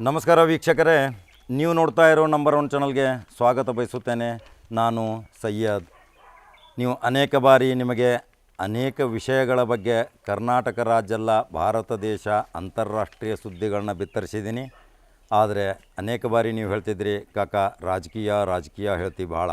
ನಮಸ್ಕಾರ ವೀಕ್ಷಕರೇ. ನೀವು ನೋಡ್ತಾ ಇರೋ ನಂಬರ್ ಒನ್ ಚಾನಲ್ಗೆ ಸ್ವಾಗತ ಬಯಸುತ್ತೇನೆ. ನಾನು ಸಯ್ಯದ್ ನೀವು ಅನೇಕ ಬಾರಿ ನಿಮಗೆ ಅನೇಕ ವಿಷಯಗಳ ಬಗ್ಗೆ ಕರ್ನಾಟಕ ರಾಜ್ಯಲ್ಲ ಭಾರತ ದೇಶ ಅಂತಾರಾಷ್ಟ್ರೀಯ ಸುದ್ದಿಗಳನ್ನ ಬಿತ್ತರಿಸಿದ್ದೀನಿ. ಆದರೆ ಅನೇಕ ಬಾರಿ ನೀವು ಹೇಳ್ತಿದ್ರಿ, ಕಾಕ, ರಾಜಕೀಯ ರಾಜಕೀಯ ಹೇಳ್ತೀವಿ ಭಾಳ.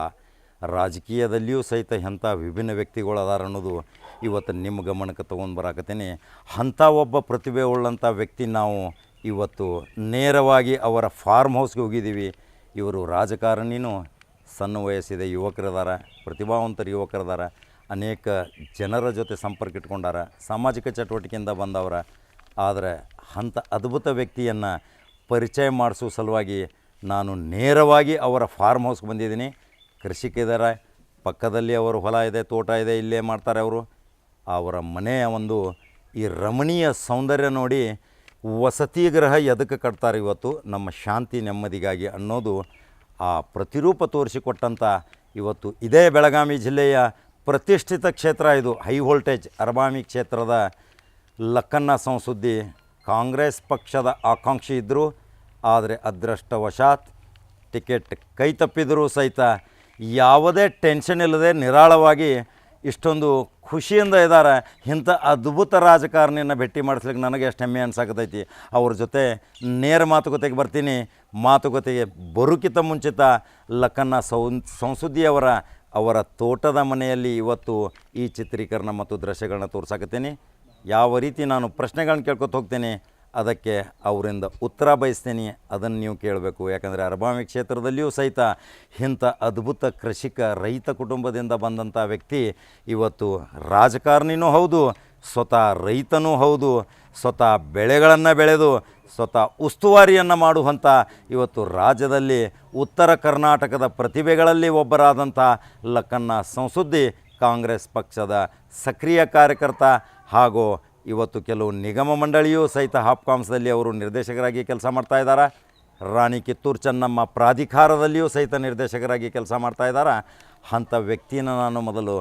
ರಾಜಕೀಯದಲ್ಲಿಯೂ ಸಹಿತ ಎಂಥ ವಿಭಿನ್ನ ವ್ಯಕ್ತಿಗಳು ಅದಾರ ಅನ್ನೋದು ಇವತ್ತು ನಿಮ್ಮ ಗಮನಕ್ಕೆ ತೊಗೊಂಡು ಬರಾಕತ್ತೀನಿ. ಅಂಥ ಒಬ್ಬ ಪ್ರತಿಭೆ ಉಳ್ಳಂಥ ವ್ಯಕ್ತಿ ನಾವು ಇವತ್ತು ನೇರವಾಗಿ ಅವರ ಫಾರ್ಮ್ ಹೌಸ್ಗೆ ಹೋಗಿದ್ದೀವಿ. ಇವರು ರಾಜಕಾರಣಿನೂ ಸಣ್ಣ ವಯಸ್ಸಿದೆ ಯುವಕರದಾರ ಪ್ರತಿಭಾವಂತರ ಯುವಕರದಾರ, ಅನೇಕ ಜನರ ಜೊತೆ ಸಂಪರ್ಕ ಇಟ್ಕೊಂಡಾರ, ಸಾಮಾಜಿಕ ಚಟುವಟಿಕೆಯಿಂದ ಬಂದವರ. ಆದರೆ ಅಂಥ ಅದ್ಭುತ ವ್ಯಕ್ತಿಯನ್ನು ಪರಿಚಯ ಮಾಡಿಸೋ ಸಲುವಾಗಿ ನಾನು ನೇರವಾಗಿ ಅವರ ಫಾರ್ಮ್ ಹೌಸ್ಗೆ ಬಂದಿದ್ದೀನಿ. ಕೃಷಿಕ ಇದ್ದಾರೆ ಪಕ್ಕದಲ್ಲಿ ಅವರು ಹೊಲ ಇದೆ, ತೋಟ ಇದೆ, ಇಲ್ಲೇ ಮಾಡ್ತಾರೆ ಅವರು. ಅವರ ಮನೆಯ ಒಂದು ಈ ರಮಣೀಯ ಸೌಂದರ್ಯ ನೋಡಿ ವಸತಿ ಗ್ರಹ ಎದಕ್ಕೆ ಕಟ್ತಾರೆ ಇವತ್ತು? ನಮ್ಮ ಶಾಂತಿ ನೆಮ್ಮದಿಗಾಗಿ ಅನ್ನೋದು ಆ ಪ್ರತಿರೂಪ ತೋರಿಸಿಕೊಟ್ಟಂಥ ಇವತ್ತು ಇದೇ ಬೆಳಗಾವಿ ಜಿಲ್ಲೆಯ ಪ್ರತಿಷ್ಠಿತ ಕ್ಷೇತ್ರ ಇದು. ಹೈ ವೋಲ್ಟೇಜ್ ಅರಬಾಮಿ ಕ್ಷೇತ್ರದ ಲಕ್ಕನ್ನ ಸಂಸುದ್ದಿ. ಕಾಂಗ್ರೆಸ್ ಪಕ್ಷದ ಆಕಾಂಕ್ಷಿ ಇದ್ದರು ಆದರೆ ಅದೃಷ್ಟವಶಾತ್ ಟಿಕೆಟ್ ಕೈ ತಪ್ಪಿದರೂ ಸಹಿತ ಯಾವುದೇ ಟೆನ್ಷನ್ ಇಲ್ಲದೆ ನಿರಾಳವಾಗಿ ಇಷ್ಟೊಂದು ಖುಷಿಯಿಂದ ಇದ್ದಾರೆ. ಇಂಥ ಅದ್ಭುತ ರಾಜಕಾರಣಿಯನ್ನು ಭೇಟಿ ಮಾಡಿಸ್ಲಿಕ್ಕೆ ನನಗೆ ಎಷ್ಟು ಹೆಮ್ಮೆ ಅನ್ಸಾಕತೈತಿ. ಅವ್ರ ಜೊತೆ ನೇರ ಮಾತುಕತೆಗೆ ಬರ್ತೀನಿ. ಮಾತುಕತೆಗೆ ಬರುಕಿತ ಮುಂಚಿತ ಲಕ್ಕನ್ನ ಸೌನ್ ಸಂಸುದ್ದಿಯವರ ಅವರ ತೋಟದ ಮನೆಯಲ್ಲಿ ಇವತ್ತು ಈ ಚಿತ್ರೀಕರಣ ಮತ್ತು ದೃಶ್ಯಗಳನ್ನ ತೋರ್ಸಾಕತ್ತೀನಿ. ಯಾವ ರೀತಿ ನಾನು ಪ್ರಶ್ನೆಗಳನ್ನ ಕೇಳ್ಕೊತ ಹೋಗ್ತೇನೆ ಅದಕ್ಕೆ ಅವರಿಂದ ಉತ್ತರ ಬಯಸ್ತೀನಿ. ಅದನ್ನು ನೀವು ಕೇಳಬೇಕು. ಯಾಕಂದರೆ ಅರಬಾವಿ ಕ್ಷೇತ್ರದಲ್ಲಿಯೂ ಸಹಿತ ಇಂಥ ಅದ್ಭುತ ಕೃಷಿಕ ರೈತ ಕುಟುಂಬದಿಂದ ಬಂದಂಥ ವ್ಯಕ್ತಿ ಇವತ್ತು ರಾಜಕಾರಣಿನೂ ಹೌದು, ಸ್ವತಃ ರೈತನೂ ಹೌದು, ಸ್ವತಃ ಬೆಳೆಗಳನ್ನು ಬೆಳೆದು, ಸ್ವತಃ ಉಸ್ತುವಾರಿಯನ್ನು ಮಾಡುವಂಥ ಇವತ್ತು ರಾಜ್ಯದಲ್ಲಿ ಉತ್ತರ ಕರ್ನಾಟಕದ ಪ್ರತಿಭೆಗಳಲ್ಲಿ ಒಬ್ಬರಾದಂಥ ಲಕ್ಕನ್ನ ಸಂಸುದ್ದಿ ಕಾಂಗ್ರೆಸ್ ಪಕ್ಷದ ಸಕ್ರಿಯ ಕಾರ್ಯಕರ್ತ ಹಾಗೂ ಇವತ್ತು ಕೆಲವು ನಿಗಮ ಮಂಡಳಿಯೂ ಸಹಿತ ಹಾಪ್ಕಾಮ್ಸ್ದಲ್ಲಿ ಅವರು ನಿರ್ದೇಶಕರಾಗಿ ಕೆಲಸ ಮಾಡ್ತಾ ಇದ್ದಾರೆ? ರಾಣಿ ಕಿತ್ತೂರು ಚೆನ್ನಮ್ಮ ಪ್ರಾಧಿಕಾರದಲ್ಲಿಯೂ ಸಹಿತ ನಿರ್ದೇಶಕರಾಗಿ ಕೆಲಸ ಮಾಡ್ತಾ ಇದ್ದಾರೆ? ಅಂಥ ವ್ಯಕ್ತಿನ ನಾನು ಮೊದಲು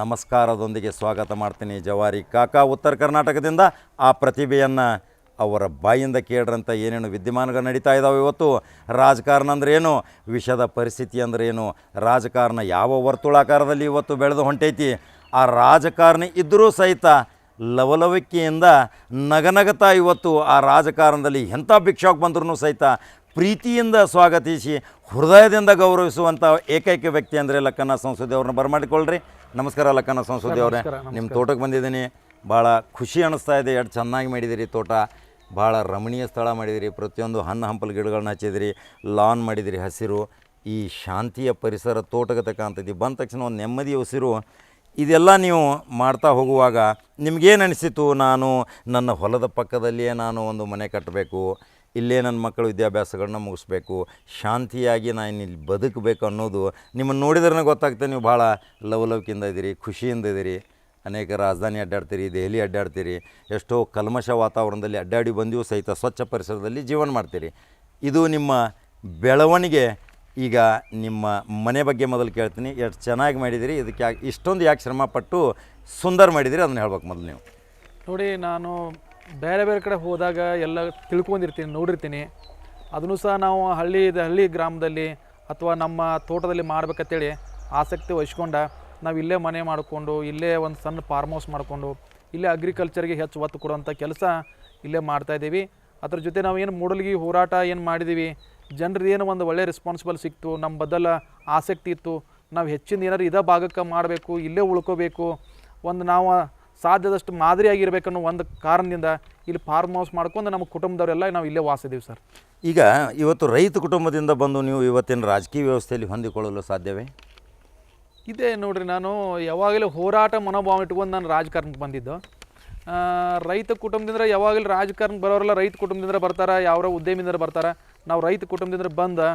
ನಮಸ್ಕಾರದೊಂದಿಗೆ ಸ್ವಾಗತ ಮಾಡ್ತೀನಿ. ಜವಾರಿ ಕಾಕಾ, ಉತ್ತರ ಕರ್ನಾಟಕದಿಂದ ಆ ಪ್ರತಿಭೆಯನ್ನು ಅವರ ಬಾಯಿಂದ ಕೇಳ್ರಂತ ಏನೇನು ವಿದ್ಯಮಾನಗಳು ನಡೀತಾ ಇದ್ದಾವೆ ಇವತ್ತು? ರಾಜಕಾರಣ ಅಂದ್ರೆ ಏನು? ವಿಷದ ಪರಿಸ್ಥಿತಿ ಅಂದ್ರೆ ಏನು? ರಾಜಕಾರಣ ಯಾವ ವರ್ತುಳಾಕಾರದಲ್ಲಿ ಇವತ್ತು ಬೆಳೆದು ಹೊಂಟೈತಿ? ಆ ರಾಜಕಾರಣಿ ಇದ್ದರೂ ಸಹಿತ ಲವಲವಿಕೆಯಿಂದ ನಗನಗತಾ ಇವತ್ತು ಆ ರಾಜಕಾರಣದಲ್ಲಿ ಎಂಥ ಭಿಕ್ಷಾಕ್ ಬಂದ್ರೂ ಸಹಿತ ಪ್ರೀತಿಯಿಂದ ಸ್ವಾಗತಿಸಿ ಹೃದಯದಿಂದ ಗೌರವಿಸುವಂಥ ಏಕೈಕ ವ್ಯಕ್ತಿ ಅಂದರೆ ಲಕ್ಕನ ಸಂಸದಿ ಅವ್ರನ್ನ ಬರಮಾಡಿಕೊಳ್ಳ್ರಿ. ನಮಸ್ಕಾರ ಲಕ್ಕನ ಸಂಸದಿ ಅವರೇ. ನಿಮ್ಮ ತೋಟಕ್ಕೆ ಬಂದಿದ್ದೀನಿ. ಭಾಳ ಖುಷಿ ಅನ್ನಿಸ್ತಾ ಇದೆ. ಎಷ್ಟು ಚೆನ್ನಾಗಿ ಮಾಡಿದಿರಿ ತೋಟ. ಭಾಳ ರಮಣೀಯ ಸ್ಥಳ ಮಾಡಿದಿರಿ ಪ್ರತಿಯೊಂದು ಹಣ್ಣು ಹಂಪಲು ಗಿಡಗಳನ್ನ ಹಚ್ಚಿದಿರಿ ಲಾನ್ ಮಾಡಿದಿರಿ ಹಸಿರು. ಈ ಶಾಂತಿಯ ಪರಿಸರ ತೋಟಕ್ಕೆ ತಕ್ಕಂಥದ್ದು. ಬಂದ ತಕ್ಷಣ ಒಂದು ನೆಮ್ಮದಿ ಉಸಿರು ಇದೆಲ್ಲ ನೀವು ಮಾಡ್ತಾ ಹೋಗುವಾಗ ನಿಮಗೇನು ಅನಿಸಿತು? ನಾನು ನನ್ನ ಹೊಲದ ಪಕ್ಕದಲ್ಲಿಯೇ ನಾನು ಒಂದು ಮನೆ ಕಟ್ಟಬೇಕು, ಇಲ್ಲೇ ನನ್ನ ಮಕ್ಕಳು ವಿದ್ಯಾಭ್ಯಾಸಗಳನ್ನ ಮುಗಿಸ್ಬೇಕು, ಶಾಂತಿಯಾಗಿ ನಾನು ಇಲ್ಲಿ ಬದುಕಬೇಕು ಅನ್ನೋದು ನಿಮ್ಮನ್ನು ನೋಡಿದ್ರೆ ಗೊತ್ತಾಗ್ತದೆ. ನೀವು ಭಾಳ ಲವಲವಿಕೆಯಿಂದ ಇದ್ದೀರಿ, ಖುಷಿಯಿಂದ ಇದ್ದೀರಿ. ಅನೇಕ ರಾಜಧಾನಿ ಅಡ್ಡಾಡ್ತೀರಿ, ದೆಹಲಿ ಅಡ್ಡಾಡ್ತೀರಿ, ಎಷ್ಟೋ ಕಲ್ಮಶ ವಾತಾವರಣದಲ್ಲಿ ಅಡ್ಡಾಡಿ ಬಂದಿಯೂ ಸಹಿತ ಸ್ವಚ್ಛ ಪರಿಸರದಲ್ಲಿ ಜೀವನ ಮಾಡ್ತೀರಿ. ಇದು ನಿಮ್ಮ ಬೆಳವಣಿಗೆ ಈಗ ನಿಮ್ಮ ಮನೆ ಬಗ್ಗೆ ಮೊದಲು ಕೇಳ್ತೀನಿ. ಎಷ್ಟು ಚೆನ್ನಾಗಿ ಮಾಡಿದಿರಿ. ಇದಕ್ಕೆ ಯಾಕೆ ಇಷ್ಟೊಂದು ಯಾಕೆ ಶ್ರಮಪಟ್ಟು ಸುಂದರ ಮಾಡಿದಿರಿ ಅದನ್ನ ಹೇಳ್ಬೇಕು ಮೊದಲು ನೀವು. ನೋಡಿ, ನಾನು ಬೇರೆ ಬೇರೆ ಕಡೆ ಹೋದಾಗ ಎಲ್ಲ ತಿಳ್ಕೊಂಡಿರ್ತೀನಿ, ನೋಡಿರ್ತೀನಿ. ಅದನ್ನು ಸಹ ನಾವು ಹಳ್ಳಿ ಹಳ್ಳಿ ಗ್ರಾಮದಲ್ಲಿ ಅಥವಾ ನಮ್ಮ ತೋಟದಲ್ಲಿ ಮಾಡ್ಬೇಕಂತೇಳಿ ಆಸಕ್ತಿ ವಹಿಸ್ಕೊಂಡ ನಾವು ಇಲ್ಲೇ ಮನೆ ಮಾಡಿಕೊಂಡು, ಇಲ್ಲೇ ಒಂದು ಸಣ್ಣ ಫಾರ್ಮ್ ಹೌಸ್ ಮಾಡಿಕೊಂಡು, ಇಲ್ಲೇ ಅಗ್ರಿಕಲ್ಚರ್ಗೆ ಹೆಚ್ಚು ಒತ್ತು ಕೊಡುವಂಥ ಕೆಲಸ ಇಲ್ಲೇ ಮಾಡ್ತಾಯಿದ್ದೀವಿ ಅದ್ರ ಜೊತೆ ನಾವು ಏನು ಮೂಡಲ್ಗಿ ಹೋರಾಟ ಏನು ಮಾಡಿದ್ದೀವಿ ಜನರದ್ದು ಏನು ಒಂದು ಒಳ್ಳೆ ರೆಸ್ಪಾನ್ಸಿಬಲ್ ಸಿಕ್ತು ನಮ್ಮ ಬದಲ ಆಸಕ್ತಿ ಇತ್ತು ನಾವು ಹೆಚ್ಚಿನ ಏನಾರು ಇದೇ ಭಾಗಕ್ಕೆ ಮಾಡಬೇಕು ಇಲ್ಲೇ ಉಳ್ಕೋಬೇಕು ಒಂದು ನಾವು ಸಾಧ್ಯದಷ್ಟು ಮಾದರಿಯಾಗಿರ್ಬೇಕನ್ನೋ ಒಂದು ಕಾರಣದಿಂದ ಇಲ್ಲಿ ಫಾರ್ಮ್ ಹೌಸ್ ಮಾಡ್ಕೊಂಡು ನಮ್ಮ ಕುಟುಂಬದವರೆಲ್ಲ ನಾವು ಇಲ್ಲೇ ವಾಸಿದ್ದೀವಿ ಸರ್. ಈಗ ಇವತ್ತು ರೈತ ಕುಟುಂಬದಿಂದ ಬಂದು ನೀವು ಇವತ್ತಿನ ರಾಜಕೀಯ ವ್ಯವಸ್ಥೆಯಲ್ಲಿ ಹೊಂದಿಕೊಳ್ಳಲು ಸಾಧ್ಯವೇ? ಇದೇ ನೋಡಿರಿ ನಾನು ಯಾವಾಗಲೂ ಹೋರಾಟ ಮನೋಭಾವ ಇಟ್ಕೊಂಡು ನಾನು ರಾಜಕಾರಣಕ್ಕೆ ಬಂದಿದ್ದು. ರೈತ ಕುಟುಂಬದಿಂದ ಯಾವಾಗಲೂ ರಾಜಕಾರಣಕ್ಕೆ ಬರೋರೆಲ್ಲ ರೈತ ಕುಟುಂಬದಿಂದ ಬರ್ತಾರೆ ಯಾವ ಉದ್ಯಮದಿಂದ ಬರ್ತಾರೆ. ನಾವು ರೈತ ಕುಟುಂಬದಿಂದ ಬಂದು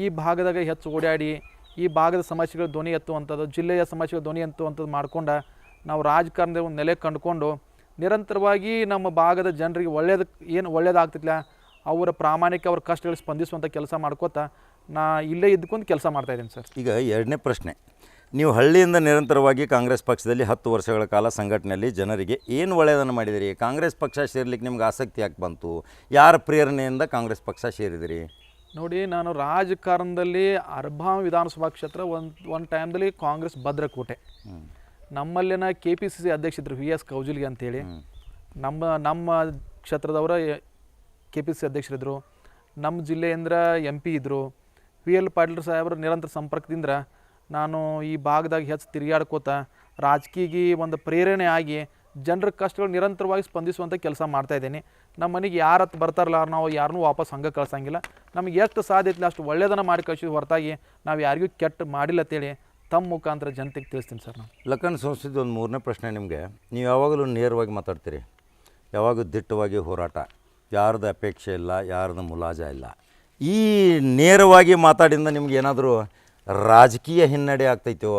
ಈ ಭಾಗದಾಗ ಹೆಚ್ಚು ಓಡಾಡಿ, ಈ ಭಾಗದ ಸಮಸ್ಯೆಗಳ ಧ್ವನಿ ಎತ್ತುವಂಥದ್ದು, ಜಿಲ್ಲೆಯ ಸಮಸ್ಯೆಗಳ ಧ್ವನಿ ಎತ್ತುವಂಥದ್ದು ಮಾಡ್ಕೊಂಡು, ನಾವು ರಾಜಕಾರಣದ ಒಂದು ನೆಲೆ ಕಂಡುಕೊಂಡು, ನಿರಂತರವಾಗಿ ನಮ್ಮ ಭಾಗದ ಜನರಿಗೆ ಒಳ್ಳೇದು, ಏನು ಒಳ್ಳೇದಾಗ್ತಿಲ್ಲ ಅವರ ಪ್ರಾಮಾಣಿಕ, ಅವ್ರ ಕಷ್ಟಗಳಿಗೆ ಸ್ಪಂದಿಸುವಂಥ ಕೆಲಸ ಮಾಡ್ಕೋತಾ, ನಾ ಇಲ್ಲೇ ಇದ್ಕೊಂಡು ಕೆಲಸ ಮಾಡ್ತಾಯಿದ್ದೀನಿ ಸರ್. ಈಗ ಎರಡನೇ ಪ್ರಶ್ನೆ ನೀವು ಹಳ್ಳಿಯಿಂದ ನಿರಂತರವಾಗಿ ಕಾಂಗ್ರೆಸ್ ಪಕ್ಷದಲ್ಲಿ ಹತ್ತು ವರ್ಷಗಳ ಕಾಲ ಸಂಘಟನೆಯಲ್ಲಿ ಜನರಿಗೆ ಏನು ಒಳ್ಳೆಯದನ್ನು ಮಾಡಿದಿರಿ? ಕಾಂಗ್ರೆಸ್ ಪಕ್ಷ ಸೇರ್ಲಿಕ್ಕೆ ನಿಮ್ಗೆ ಆಸಕ್ತಿ ಯಾಕೆ ಬಂತು? ಯಾರ ಪ್ರೇರಣೆಯಿಂದ ಕಾಂಗ್ರೆಸ್ ಪಕ್ಷ ಸೇರಿದಿರಿ? ನೋಡಿ ನಾನು ರಾಜಕಾರಣದಲ್ಲಿ ಅರ್ಭಾಂ ವಿಧಾನಸಭಾ ಕ್ಷೇತ್ರ ಒಂದು ಒಂದು ಟೈಮ್ದಲ್ಲಿ ಕಾಂಗ್ರೆಸ್ ಭದ್ರಕೋಟೆ. ನಮ್ಮಲ್ಲಿನ ಕೆ ಪಿ ಸಿ ಸಿ ಅಧ್ಯಕ್ಷಿದ್ರು ವಿ ಎಸ್ ಕೌಜಲ್ಗಿ ಅಂತೇಳಿ. ನಮ್ಮ ನಮ್ಮ ಕ್ಷೇತ್ರದವರ ಕೆ ಪಿ ಸಿ ಅಧ್ಯಕ್ಷರಿದ್ದರು ನಮ್ಮ ಜಿಲ್ಲೆಯಿಂದ ಎಂ ಪಿ ಇದ್ದರು ವಿ ಎಲ್ ಪಾಟೀಲ್ ಸಾಹೇಬರು ನಿರಂತರ ಸಂಪರ್ಕದಿಂದ ನಾನು ಈ ಭಾಗದಾಗ ಹೆಚ್ಚು ತಿರುಗಾಡ್ಕೋತ ರಾಜಕೀಯಗೆ ಒಂದು ಪ್ರೇರಣೆ ಆಗಿ ಜನರ ಕಷ್ಟಗಳು ನಿರಂತರವಾಗಿ ಸ್ಪಂದಿಸುವಂಥ ಕೆಲಸ ಮಾಡ್ತಾ ಇದ್ದೀನಿ. ನಮ್ಮ ಮನೆಗೆ ಯಾರು ಹತ್ತು ಬರ್ತಾರಲ್ಲ ನಾವು ಯಾರನ್ನೂ ವಾಪಸ್ ಹಂಗೆ ಕಳ್ಸಂಗಿಲ್ಲ. ನಮಗೆ ಎಷ್ಟು ಸಾಧ್ಯ ಐತಿಲ್ಲ ಅಷ್ಟು ಒಳ್ಳೆಯದನ್ನು ಮಾಡಿ ಕಳಿಸಿದ ಹೊರತಾಗಿ ನಾವು ಯಾರಿಗೂ ಕೆಟ್ಟ ಮಾಡಿಲ್ಲ ಅಂತೇಳಿ ತಮ್ಮ ಮುಖಾಂತರ ಜನತೆಗೆ ತಿಳಿಸ್ತೀನಿ ಸರ್ ನಾನು. ಲಕ್ಕನ್ ಸಂಸ್ಥೆದು ಒಂದು ಮೂರನೇ ಪ್ರಶ್ನೆ ನಿಮಗೆ. ನೀವು ಯಾವಾಗಲೂ ನೇರವಾಗಿ ಮಾತಾಡ್ತೀರಿ. ಯಾವಾಗಲೂ ದಿಟ್ಟವಾಗಿ ಹೋರಾಟ. ಯಾರ್ದು ಅಪೇಕ್ಷೆ ಇಲ್ಲ, ಯಾರ್ದು ಮುಲಾಜ ಇಲ್ಲ. ಈ ನೇರವಾಗಿ ಮಾತಾಡಿದ ನಿಮ್ಗೆ ಏನಾದರೂ ರಾಜಕೀಯ ಹಿನ್ನಡೆ ಆಗ್ತೈತೋ,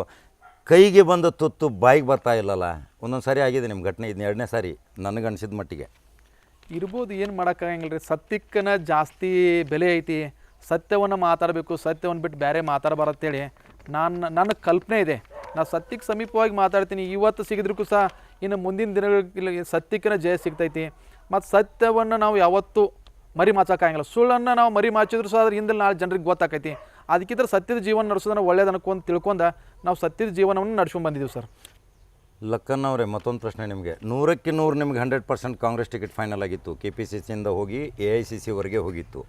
ಕೈಗೆ ಬಂದ ತುತ್ತು ಬಾಯಿಗೆ ಬರ್ತಾ ಇಲ್ಲಲ್ಲ. ಒಂದೊಂದು ಸಾರಿ ಆಗಿದೆ ನಿಮ್ಮ ಘಟನೆ ಇದನ್ನ ಎರಡನೇ ಸಾರಿ ನನಗನ್ಸಿದ ಮಟ್ಟಿಗೆ. ಇರ್ಬೋದು, ಏನು ಮಾಡೋಕ್ಕಾಗಂಗಿಲ್ಲ ರೀ ಸತ್ಯಕ್ಕನ ಜಾಸ್ತಿ ಬೆಲೆ ಐತಿ. ಸತ್ಯವನ್ನು ಮಾತಾಡಬೇಕು, ಸತ್ಯವನ್ನು ಬಿಟ್ಟು ಬೇರೆ ಮಾತಾಡಬಾರತ್ತೇಳಿ. ನಾನು, ನನ್ನ ಕಲ್ಪನೆ ಇದೆ. ನಾನು ಸತ್ಯಕ್ಕೆ ಸಮೀಪವಾಗಿ ಮಾತಾಡ್ತೀನಿ. ಇವತ್ತು ಸಿಗಿದ್ರಿಗೂ ಸಹ ಇನ್ನು ಮುಂದಿನ ದಿನಗಳಲ್ಲಿ ಸತ್ಯಕ್ಕನ ಜಯ ಸಿಗ್ತೈತಿ. ಮತ್ತು ಸತ್ಯವನ್ನು ನಾವು ಯಾವತ್ತೂ ಮರಿ ಮಾಚಕ್ಕಾಗಂಗಿಲ್ಲ ಸುಳ್ಳನ್ನು ನಾವು ಮರಿ ಮಾಚಿದ್ರು ಸಹ ಅದ್ರ ಹಿಂದೆ ನಾಳೆ ಜನರಿಗೆ ಗೊತ್ತಾಕೈತಿ. ಅದಕ್ಕಿಂತ ಸತ್ಯದ ಜೀವನ ನಡೆಸೋದನ್ನ ಒಳ್ಳೇದು ಅನ್ಕೊಂಡ್ ತಿಳ್ಕೊಂಡ ನಾವು ಸತ್ಯದ ಜೀವನವನ್ನು ನಡ್ಸ್ಕೊಂಡು ಬಂದಿದ್ದೀವಿ ಸರ್. ಲಕ್ಕನ್ ಅವರೇ, ಮತ್ತೊಂದು ಪ್ರಶ್ನೆ ನಿಮಗೆ. ನೂರಕ್ಕೆ ನೂರು ನಿಮ್ಗೆ hundred percent Congress ticket final ಆಗಿತ್ತು. ಕೆ ಪಿ ಸಿ ಸಿಯಿಂದ ಹೋಗಿ ಎ ಐ ಸಿ ಸಿವರೆಗೆ ಹೋಗಿತ್ತು.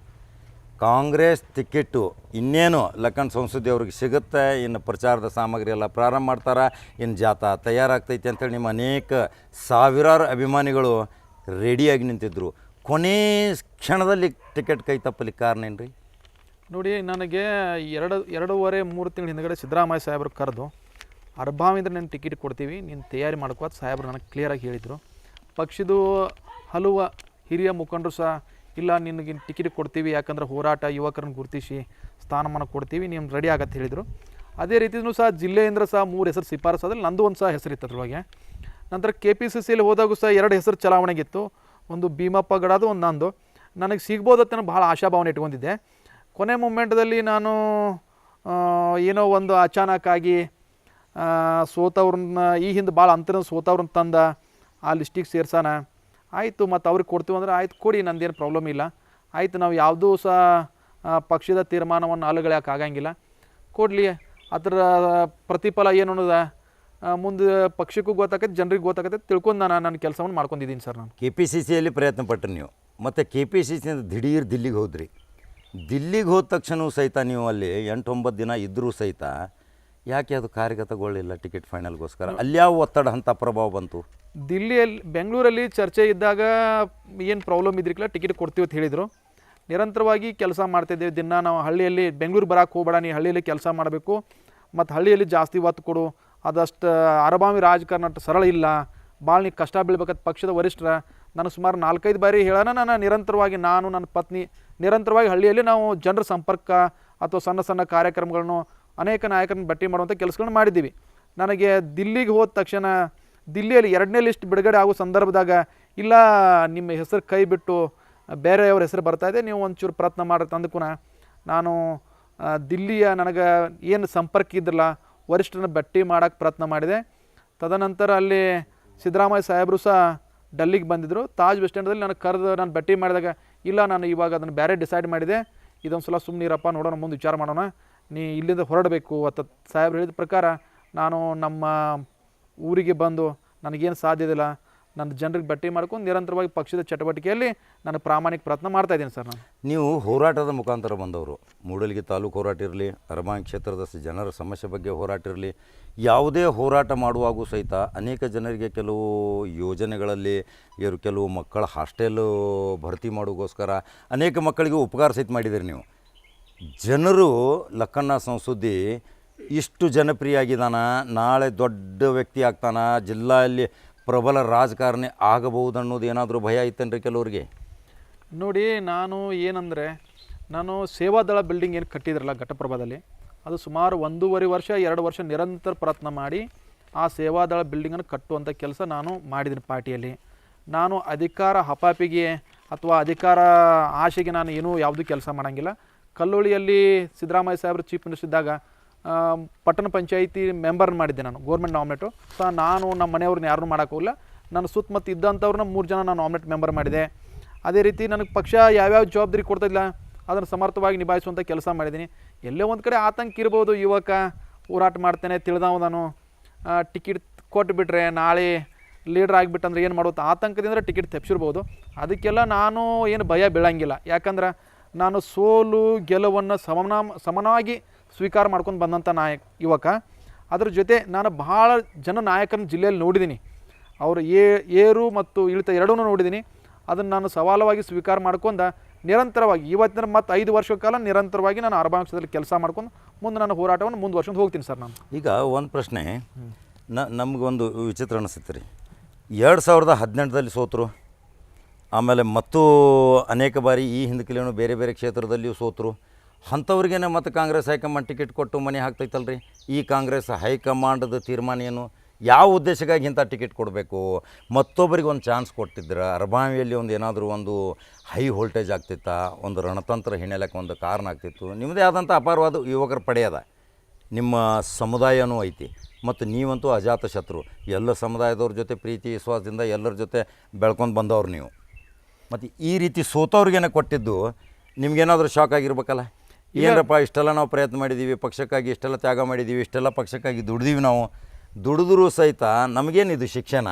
ಕಾಂಗ್ರೆಸ್ ಟಿಕೆಟು ಇನ್ನೇನು ಲಕ್ಕನ್ ಸಂಸದಿ ಅವ್ರಿಗೆ ಸಿಗುತ್ತೆ? ಇನ್ನು ಪ್ರಚಾರದ ಸಾಮಗ್ರಿ ಎಲ್ಲ ಪ್ರಾರಂಭ ಮಾಡ್ತಾರೆ? ಇನ್ನು ಜಾಥಾ ತಯಾರಾಗ್ತೈತೆ ಅಂತೇಳಿ ನಿಮ್ಮ ಅನೇಕ ಸಾವಿರಾರು ಅಭಿಮಾನಿಗಳು ರೆಡಿಯಾಗಿ ನಿಂತಿದ್ದರು ಕೊನೇ ಕ್ಷಣದಲ್ಲಿ ಟಿಕೆಟ್ ಕೈ ತಪ್ಪಲಿಕ್ಕೆ ಕಾರಣ ಏನು ರೀ ನೋಡಿ, ನನಗೆ ಎರಡು, ಎರಡೂವರೆ, ಮೂರು ತಿಂಗಳ ಹಿಂದ್ಗಡೆ ಸಿದ್ದರಾಮಯ್ಯ ಸಾಹೇಬ್ರು ಕರೆದು ಅರ್ಭಾವಿಂದ್ರೆ ನಾನು ಟಿಕೆಟ್ ಕೊಡ್ತೀವಿ, ನೀನು ತಯಾರಿ ಮಾಡ್ಕೋ ಅಂತ ಸಾಹೇಬ್ರು ನನಗೆ ಕ್ಲಿಯರಾಗಿ ಹೇಳಿದರು. ಪಕ್ಷದು ಹಲವು ಹಿರಿಯ ಮುಖಂಡರು ಸಹ, ಇಲ್ಲ, ನಿನಗೆ ಟಿಕೆಟ್ ಕೊಡ್ತೀವಿ, ಯಾಕಂದ್ರೆ ಹೋರಾಟ ಯುವಕರನ್ನು ಗುರುತಿಸಿ ಸ್ಥಾನಮಾನ ಕೊಡ್ತೀವಿ, ನೀನು ರೆಡಿ ಆಗತ್ತೆ ಹೇಳಿದರು. ಅದೇ ರೀತಿಯೂ ಸಹ ಜಿಲ್ಲೆಯಿಂದ ಸಹ ಮೂರು ಹೆಸರು ಶಿಫಾರಸು ಅದ್ರಲ್ಲಿ ನಂದು ಒಂದು ಸಹ ಹೆಸರಿತ್ತು ಅದ್ರೊಳಗೆ. ನಂತರ ಕೆ ಪಿ ಸಿ ಸಿಯಲ್ಲಿ ಹೋದಾಗೂ ಸಹ ಎರಡು ಹೆಸರು ಚಲಾವಣೆಗಿತ್ತು. ಒಂದು ಭೀಮಪ್ಪ ಗಡದು ಒಂದು ನಂದು. ನನಗೆ ಸಿಗ್ಬೋದತ್ತ ನಾನು ಭಾಳ ಆಶಾಭಾವನೆ ಇಟ್ಕೊಂಡಿದ್ದೆ. ಕೊನೆ ಮೂಮೆಂಟ್ದಲ್ಲಿ ನಾನು ಏನೋ ಒಂದು ಅಚಾನಕ್ಕಾಗಿ ಸೋತವ್ರನ್ನ, ಈ ಹಿಂದೆ ಭಾಳ ಅಂತರ ಸೋತವ್ರನ್ನ ತಂದ, ಆ ಲಿಸ್ಟಿಗೆ ಸೇರ್ಸಾನ ಆಯಿತು, ಮತ್ತು ಅವ್ರಿಗೆ ಕೊಡ್ತೀವಿ ಅಂದ್ರೆ ಆಯ್ತು, ಕೊಡಿ, ನಂದೇನು ಪ್ರಾಬ್ಲಮ್ ಇಲ್ಲ. ಆಯಿತು, ನಾವು ಯಾವುದೂ ಸಹ ಪಕ್ಷದ ತೀರ್ಮಾನವನ್ನು ಅಲುಗಳ್ಯಾಕೆ ಆಗಂಗಿಲ್ಲ. ಕೊಡಲಿ, ಅದರ ಪ್ರತಿಫಲ ಏನು ಅನ್ನೋದ? ಮುಂದೆ ಪಕ್ಷಕ್ಕೂ ಗೊತ್ತಾಗತ್ತೆ ಜನರಿಗೆ ಗೊತ್ತಾಗತ್ತೆ ತಿಳ್ಕೊಂಡು ನಾನು ನನ್ನ ಕೆಲಸವನ್ನು ಮಾಡ್ಕೊಂಡಿದ್ದೀನಿ ಸರ್ ನಾನು. ಕೆ ಪಿ ಸಿ ಸಿಯಲ್ಲಿ ಪ್ರಯತ್ನ ಪಟ್ಟರೆ ನೀವು. ಮತ್ತು ಕೆ ಪಿ ಸಿ ಸಿಯಿಂದ ದಿಢೀರ್ ದಿಲ್ಲಿಗೆ ಹೋದ್ರಿ. ದಿಲ್ಲಿಗೆ ಹೋದ ತಕ್ಷಣ ಸಹಿತ ನೀವು ಅಲ್ಲಿ ಎಂಟು ಒಂಬತ್ತು ದಿನ ಇದ್ದರೂ ಸಹಿತ ಯಾಕೆ ಅದು ಕಾರ್ಯಗತಗೊಳ್ಳಿಲ್ಲ ಟಿಕೆಟ್ ಫೈನಲ್ಗೋಸ್ಕರ? ಅಲ್ಯಾವ ಒತ್ತಡ ಅಂತ ಪ್ರಭಾವ ಬಂತು? ದಿಲ್ಲಿಯಲ್ಲಿ ಬೆಂಗಳೂರಲ್ಲಿ ಚರ್ಚೆ ಇದ್ದಾಗ ಏನು ಪ್ರಾಬ್ಲಮ್ ಇದ್ರಿಕ್ಕಿಲ್ಲ ಟಿಕೆಟ್ ಕೊಡ್ತೀವಿ ಅಂತ ಹೇಳಿದರು. ನಿರಂತರವಾಗಿ ಕೆಲಸ ಮಾಡ್ತಿದ್ದೇವೆ ದಿನ ನಾವು ಹಳ್ಳಿಯಲ್ಲಿ ಬೆಂಗಳೂರು ಬರೋಕೆ ಹೋಗ್ಬೇಡ ನೀ ಹಳ್ಳಿಯಲ್ಲಿ ಕೆಲಸ ಮಾಡಬೇಕು. ಮತ್ತು ಹಳ್ಳಿಯಲ್ಲಿ ಜಾಸ್ತಿ ಒತ್ತು ಕೊಡು. ಅದಷ್ಟು ಅರಬಾಮಿ ರಾಜಕಾರಣ ಅಷ್ಟು ಸರಳ ಇಲ್ಲ. ಭಾಳ ನೀವು ಕಷ್ಟ ಬೀಳ್ಬೇಕಂತ ಪಕ್ಷದ ವರಿಷ್ಠರ, ನಾನು ಸುಮಾರು ನಾಲ್ಕೈದು ಬಾರಿ ಹೇಳೋಣ, ನಾನು ನಿರಂತರವಾಗಿ ನಾನು, ನನ್ನ ಪತ್ನಿ, ನಿರಂತರವಾಗಿ ಹಳ್ಳಿಯಲ್ಲಿ ನಾವು ಜನರ ಸಂಪರ್ಕ ಅಥವಾ ಸಣ್ಣ ಸಣ್ಣ ಕಾರ್ಯಕ್ರಮಗಳನ್ನು ಅನೇಕ ನಾಯಕರನ್ನ ಭೇಟಿ ಮಾಡುವಂಥ ಕೆಲಸಗಳನ್ನು ಮಾಡಿದ್ದೀವಿ. ನನಗೆ ದಿಲ್ಲಿಗೆ ಹೋದ ತಕ್ಷಣ, ದಿಲ್ಲಿಯಲ್ಲಿ ಎರಡನೇ ಲಿಸ್ಟ್ ಬಿಡುಗಡೆ ಆಗೋ ಸಂದರ್ಭದಾಗ, ಇಲ್ಲ, ನಿಮ್ಮ ಹೆಸರು ಕೈ ಬಿಟ್ಟು ಬೇರೆಯವ್ರ ಹೆಸರು ಬರ್ತಾ ಇದೆ, ನೀವು ಒಂಚೂರು ಪ್ರಯತ್ನ ಮಾಡಿ ತಂದುಕುನ ನಾನು ದಿಲ್ಲಿಯ ನನಗೆ ಏನು ಸಂಪರ್ಕ ಇದ್ರಲ್ಲ ವರಿಷ್ಠರನ್ನ ಭೇಟಿ ಮಾಡೋಕ್ಕೆ ಪ್ರಯತ್ನ ಮಾಡಿದೆ. ತದನಂತರ ಅಲ್ಲಿ ಸಿದ್ದರಾಮಯ್ಯ ಸಾಹೇಬರು ಸಹ ಡಲ್ಲಿಗೆ ಬಂದಿದ್ದರು ತಾಜ್ ಸ್ಟ್ಯಾಂಡಲ್ಲಿ ನನಗೆ ಕರೆದು ನಾನು ಭೇಟಿ ಮಾಡಿದಾಗ, ಇಲ್ಲ ನಾನು ಇವಾಗ ಅದನ್ನು ಬೇರೆ ಡಿಸೈಡ್ ಮಾಡಿದೆ. ಇದೊಂದು ಸಲ ಸುಮ್ಮನಿರಪ್ಪ ನೋಡೋಣ, ಮುಂದೆ ವಿಚಾರ ಮಾಡೋಣ. ನೀ ಇಲ್ಲಿಂದ ಹೊರಡಬೇಕು ಅಂತ ಸಾಹೇಬ್ರು ಹೇಳಿದ ಪ್ರಕಾರ, ನಾನು ನಮ್ಮ ಊರಿಗೆ ಬಂದು ನನಗೇನು ಸಾಧ್ಯದಿಲ್ಲ ನನ್ನ ಜನರಿಗೆ ಭೇಟಿ ಮಾಡ್ಕೊಂಡು ನಿರಂತರವಾಗಿ ಪಕ್ಷದ ಚಟುವಟಿಕೆಯಲ್ಲಿ ನಾನು ಪ್ರಾಮಾಣಿಕ ಪ್ರಯತ್ನ ಮಾಡ್ತಾ ಇದ್ದೀನಿ ಸರ್ ನಾನು. ನೀವು ಹೋರಾಟದ ಮುಖಾಂತರ ಬಂದವರು. ಮೂಡಲಿಗೆ ತಾಲೂಕು ಹೋರಾಟ ಇರಲಿ, ಅರಮಾನ್ ಕ್ಷೇತ್ರದ ಜನರ ಸಮಸ್ಯೆ ಬಗ್ಗೆ ಹೋರಾಟ ಇರಲಿ, ಯಾವುದೇ ಹೋರಾಟ ಮಾಡುವಾಗೂ ಸಹಿತ ಅನೇಕ ಜನರಿಗೆ ಕೆಲವು ಯೋಜನೆಗಳಲ್ಲಿ ಇವರು ಕೆಲವು ಮಕ್ಕಳ ಹಾಸ್ಟೆಲು ಭರ್ತಿ ಮಾಡೋಕ್ಕೋಸ್ಕರ ಅನೇಕ ಮಕ್ಕಳಿಗೆ ಉಪಕಾರ ಸಹಿತ ಮಾಡಿದ್ದೀರಿ ನೀವು. ಜನರು ಲಕ್ಕಣ್ಣ ಸಂಸುದ್ದಿ, ಇಷ್ಟು ಜನಪ್ರಿಯ ಆಗಿದ್ದಾನೆ ನಾಳೆ ದೊಡ್ಡ ವ್ಯಕ್ತಿ ಆಗ್ತಾನೆ ಜಿಲ್ಲೆಯಲ್ಲಿ ಪ್ರಬಲ ರಾಜಕಾರಣಿ ಆಗಬಹುದು ಅನ್ನೋದು ಏನಾದರೂ ಭಯ ಇತ್ತೇನ್ರಿ ಕೆಲವ್ರಿಗೆ? ನೋಡಿ, ನಾನು ಏನಂದರೆ, ನಾನು ಸೇವಾದಳ ಬಿಲ್ಡಿಂಗ್ ಏನು ಕಟ್ಟಿದ್ರಲ್ಲ ಘಟಪ್ರಭಾದಲ್ಲಿ, ಅದು ಸುಮಾರು ಒಂದೂವರೆ ವರ್ಷ, ಎರಡು ವರ್ಷ ನಿರಂತರ ಪ್ರಯತ್ನ ಮಾಡಿ ಆ ಸೇವಾದಳ ಬಿಲ್ಡಿಂಗನ್ನು ಕಟ್ಟುವಂಥ ಕೆಲಸ ನಾನು ಮಾಡಿದ್ದೀನಿ ಪಾರ್ಟಿಯಲ್ಲಿ. ನಾನು ಅಧಿಕಾರ ಹಪಾಪಿಗೆ ಅಥವಾ ಅಧಿಕಾರ ಆಶೆಗೆ ನಾನು ಏನೂ ಯಾವುದೂ ಕೆಲಸ ಮಾಡೋಂಗಿಲ್ಲ. ಕಲ್ಲೋಳಿಯಲ್ಲಿ ಸಿದ್ದರಾಮಯ್ಯ ಸಾಹೇಬ್ರು ಚೀಫ್ ಮಿನಿಸ್ಟರ್ ಇದ್ದಾಗ ಪಟ್ಟಣ ಪಂಚಾಯಿತಿ ಮೆಂಬರ್ನ ಮಾಡಿದ್ದೆ ನಾನು, ಗೌರ್ಮೆಂಟ್ ನಾಮಿನೇಟು ಸೊ ನಾನು ನಮ್ಮ ಮನೆಯವ್ರನ್ನ ಯಾರನ್ನೂ ಮಾಡೋಕ್ಕೋಗಿಲ್ಲ ನಾನು ಸುತ್ತಮುತ್ತ ಇದ್ದಂಥವ್ರನ್ನ ಮೂರು ಜನ ನಾನು ನಾಮಿನೇಟ್ ಮೆಂಬರ್ ಮಾಡಿದೆ. ಅದೇ ರೀತಿ ನನಗೆ ಪಕ್ಷ ಯಾವ್ಯಾವ ಜವಾಬ್ದಾರಿ ಕೊಡ್ತಿಲ್ಲ ಅದನ್ನು ಸಮರ್ಥವಾಗಿ ನಿಭಾಯಿಸುವಂಥ ಕೆಲಸ ಮಾಡಿದ್ದೀನಿ. ಎಲ್ಲೋ ಒಂದು ಕಡೆ ಆತಂಕ ಇರ್ಬೋದು ಯುವಕ, ಹೋರಾಟ ಮಾಡ್ತೇನೆ ತಿಳಿದವ ನಾನು. ಟಿಕೆಟ್ ಕೊಟ್ಟುಬಿಟ್ರೆ ನಾಳೆ ಲೀಡ್ರ್ ಆಗಿಬಿಟ್ಟಂದ್ರೆ ಏನು ಮಾಡೋದು ಆತಂಕದಿಂದ ಟಿಕೆಟ್ ತೆಪ್ಸಿರ್ಬೋದು. ಅದಕ್ಕೆಲ್ಲ ನಾನು ಏನು ಭಯ ಬೀಳಂಗಿಲ್ಲ. ಯಾಕಂದ್ರೆ ನಾನು ಸೋಲು ಗೆಲುವನ್ನು ಸಮನ ಸಮನಾಗಿ ಸ್ವೀಕಾರ ಮಾಡ್ಕೊಂಡು ಬಂದಂಥ ನಾಯಕ ಯುವಕ. ಅದ್ರ ಜೊತೆ ನಾನು ಭಾಳ ಜನ ನಾಯಕನ ಜಿಲ್ಲೆಯಲ್ಲಿ ನೋಡಿದ್ದೀನಿ ಅವರು ಏ ಏರು ಮತ್ತು ಇಳಿತ ಎರಡೂ ನೋಡಿದ್ದೀನಿ ಅದನ್ನು ನಾನು ಸವಾಲವಾಗಿ ಸ್ವೀಕಾರ ಮಾಡ್ಕೊಂಡು ನಿರಂತರವಾಗಿ ಇವತ್ತಿನ ಮತ್ತು ಐದು ವರ್ಷ ಕಾಲ ನಿರಂತರವಾಗಿ ನಾನು ಅರಭಾಂಶದಲ್ಲಿ ಕೆಲಸ ಮಾಡ್ಕೊಂಡು ಮುಂದೆ ನನ್ನ ಹೋರಾಟವನ್ನು ಮುಂದುವರ್ಸ್ಕೊಂಡು ಹೋಗ್ತೀನಿ ಸರ್ ನಾನು. ಈಗ ಒಂದು ಪ್ರಶ್ನೆ. ನ ನಮಗೊಂದು ವಿಚಿತ್ರ ಅನಿಸುತ್ತೆ ರೀ. ಎರಡು ಸಾವಿರದ ಹದಿನೆಂಟರಲ್ಲಿ ಸೋತರು. ಆಮೇಲೆ ಮತ್ತು ಅನೇಕ ಬಾರಿ ಈ ಹಿಂದಕ್ಕೆ ಬೇರೆ ಬೇರೆ ಕ್ಷೇತ್ರದಲ್ಲಿಯೂ ಸೋತರು. ಅಂಥವ್ರಿಗೇನೆ ಮತ್ತು ಕಾಂಗ್ರೆಸ್ ಹೈಕಮಾಂಡ್ ಟಿಕೆಟ್ ಕೊಟ್ಟು ಮನೆ ಹಾಕ್ತೈತಲ್ರಿ? ಈ ಕಾಂಗ್ರೆಸ್ ಹೈಕಮಾಂಡದ ತೀರ್ಮಾನ ಏನು? ಯಾವ ಉದ್ದೇಶಕ್ಕಾಗಿ ಇಂಥ ಟಿಕೆಟ್ ಕೊಡಬೇಕು? ಮತ್ತೊಬ್ಬರಿಗೆ ಒಂದು ಚಾನ್ಸ್ ಕೊಟ್ಟಿದ್ರ, ಅರ್ಬಾವಿಯಲ್ಲಿ ಒಂದು ಏನಾದರೂ ಒಂದು ಹೈ ವೋಲ್ಟೇಜ್ ಆಗ್ತಿತ್ತಾ? ಒಂದು ರಣತಂತ್ರ ಹಿನ್ನೆಲೆಕ್ಕೆ ಒಂದು ಕಾರಣ ಆಗ್ತಿತ್ತು. ನಿಮ್ಮದೇ ಆದಂಥ ಅಪಾರವಾದ ಯುವಕರ ಪಡೆಯದ ನಿಮ್ಮ ಸಮುದಾಯನೂ ಐತಿ. ಮತ್ತು ನೀವಂತೂ ಅಜಾತ ಶತ್ರು. ಎಲ್ಲ ಸಮುದಾಯದವ್ರ ಜೊತೆ ಪ್ರೀತಿ, ವಿಶ್ವಾಸದಿಂದ ಎಲ್ಲರ ಜೊತೆ ಬೆಳ್ಕೊಂಡು ಬಂದವ್ರು ನೀವು. ಮತ್ತು ಈ ರೀತಿ ಸೋತವ್ರಿಗೇನೆ ಕೊಟ್ಟಿದ್ದು ನಿಮಗೇನಾದರೂ ಶಾಕ್ ಆಗಿರ್ಬೇಕಲ್ಲ? ಏನರಪ್ಪ ಇಷ್ಟೆಲ್ಲ ನಾವು ಪ್ರಯತ್ನ ಮಾಡಿದ್ದೀವಿ ಪಕ್ಷಕ್ಕಾಗಿ ಇಷ್ಟೆಲ್ಲ ತ್ಯಾಗ ಮಾಡಿದ್ದೀವಿ ಇಷ್ಟೆಲ್ಲ ಪಕ್ಷಕ್ಕಾಗಿ ದುಡ್ದೀವಿ ನಾವು. ದುಡಿದ್ರೂ ಸಹಿತ ನಮಗೇನಿದು ಶಿಕ್ಷಣ?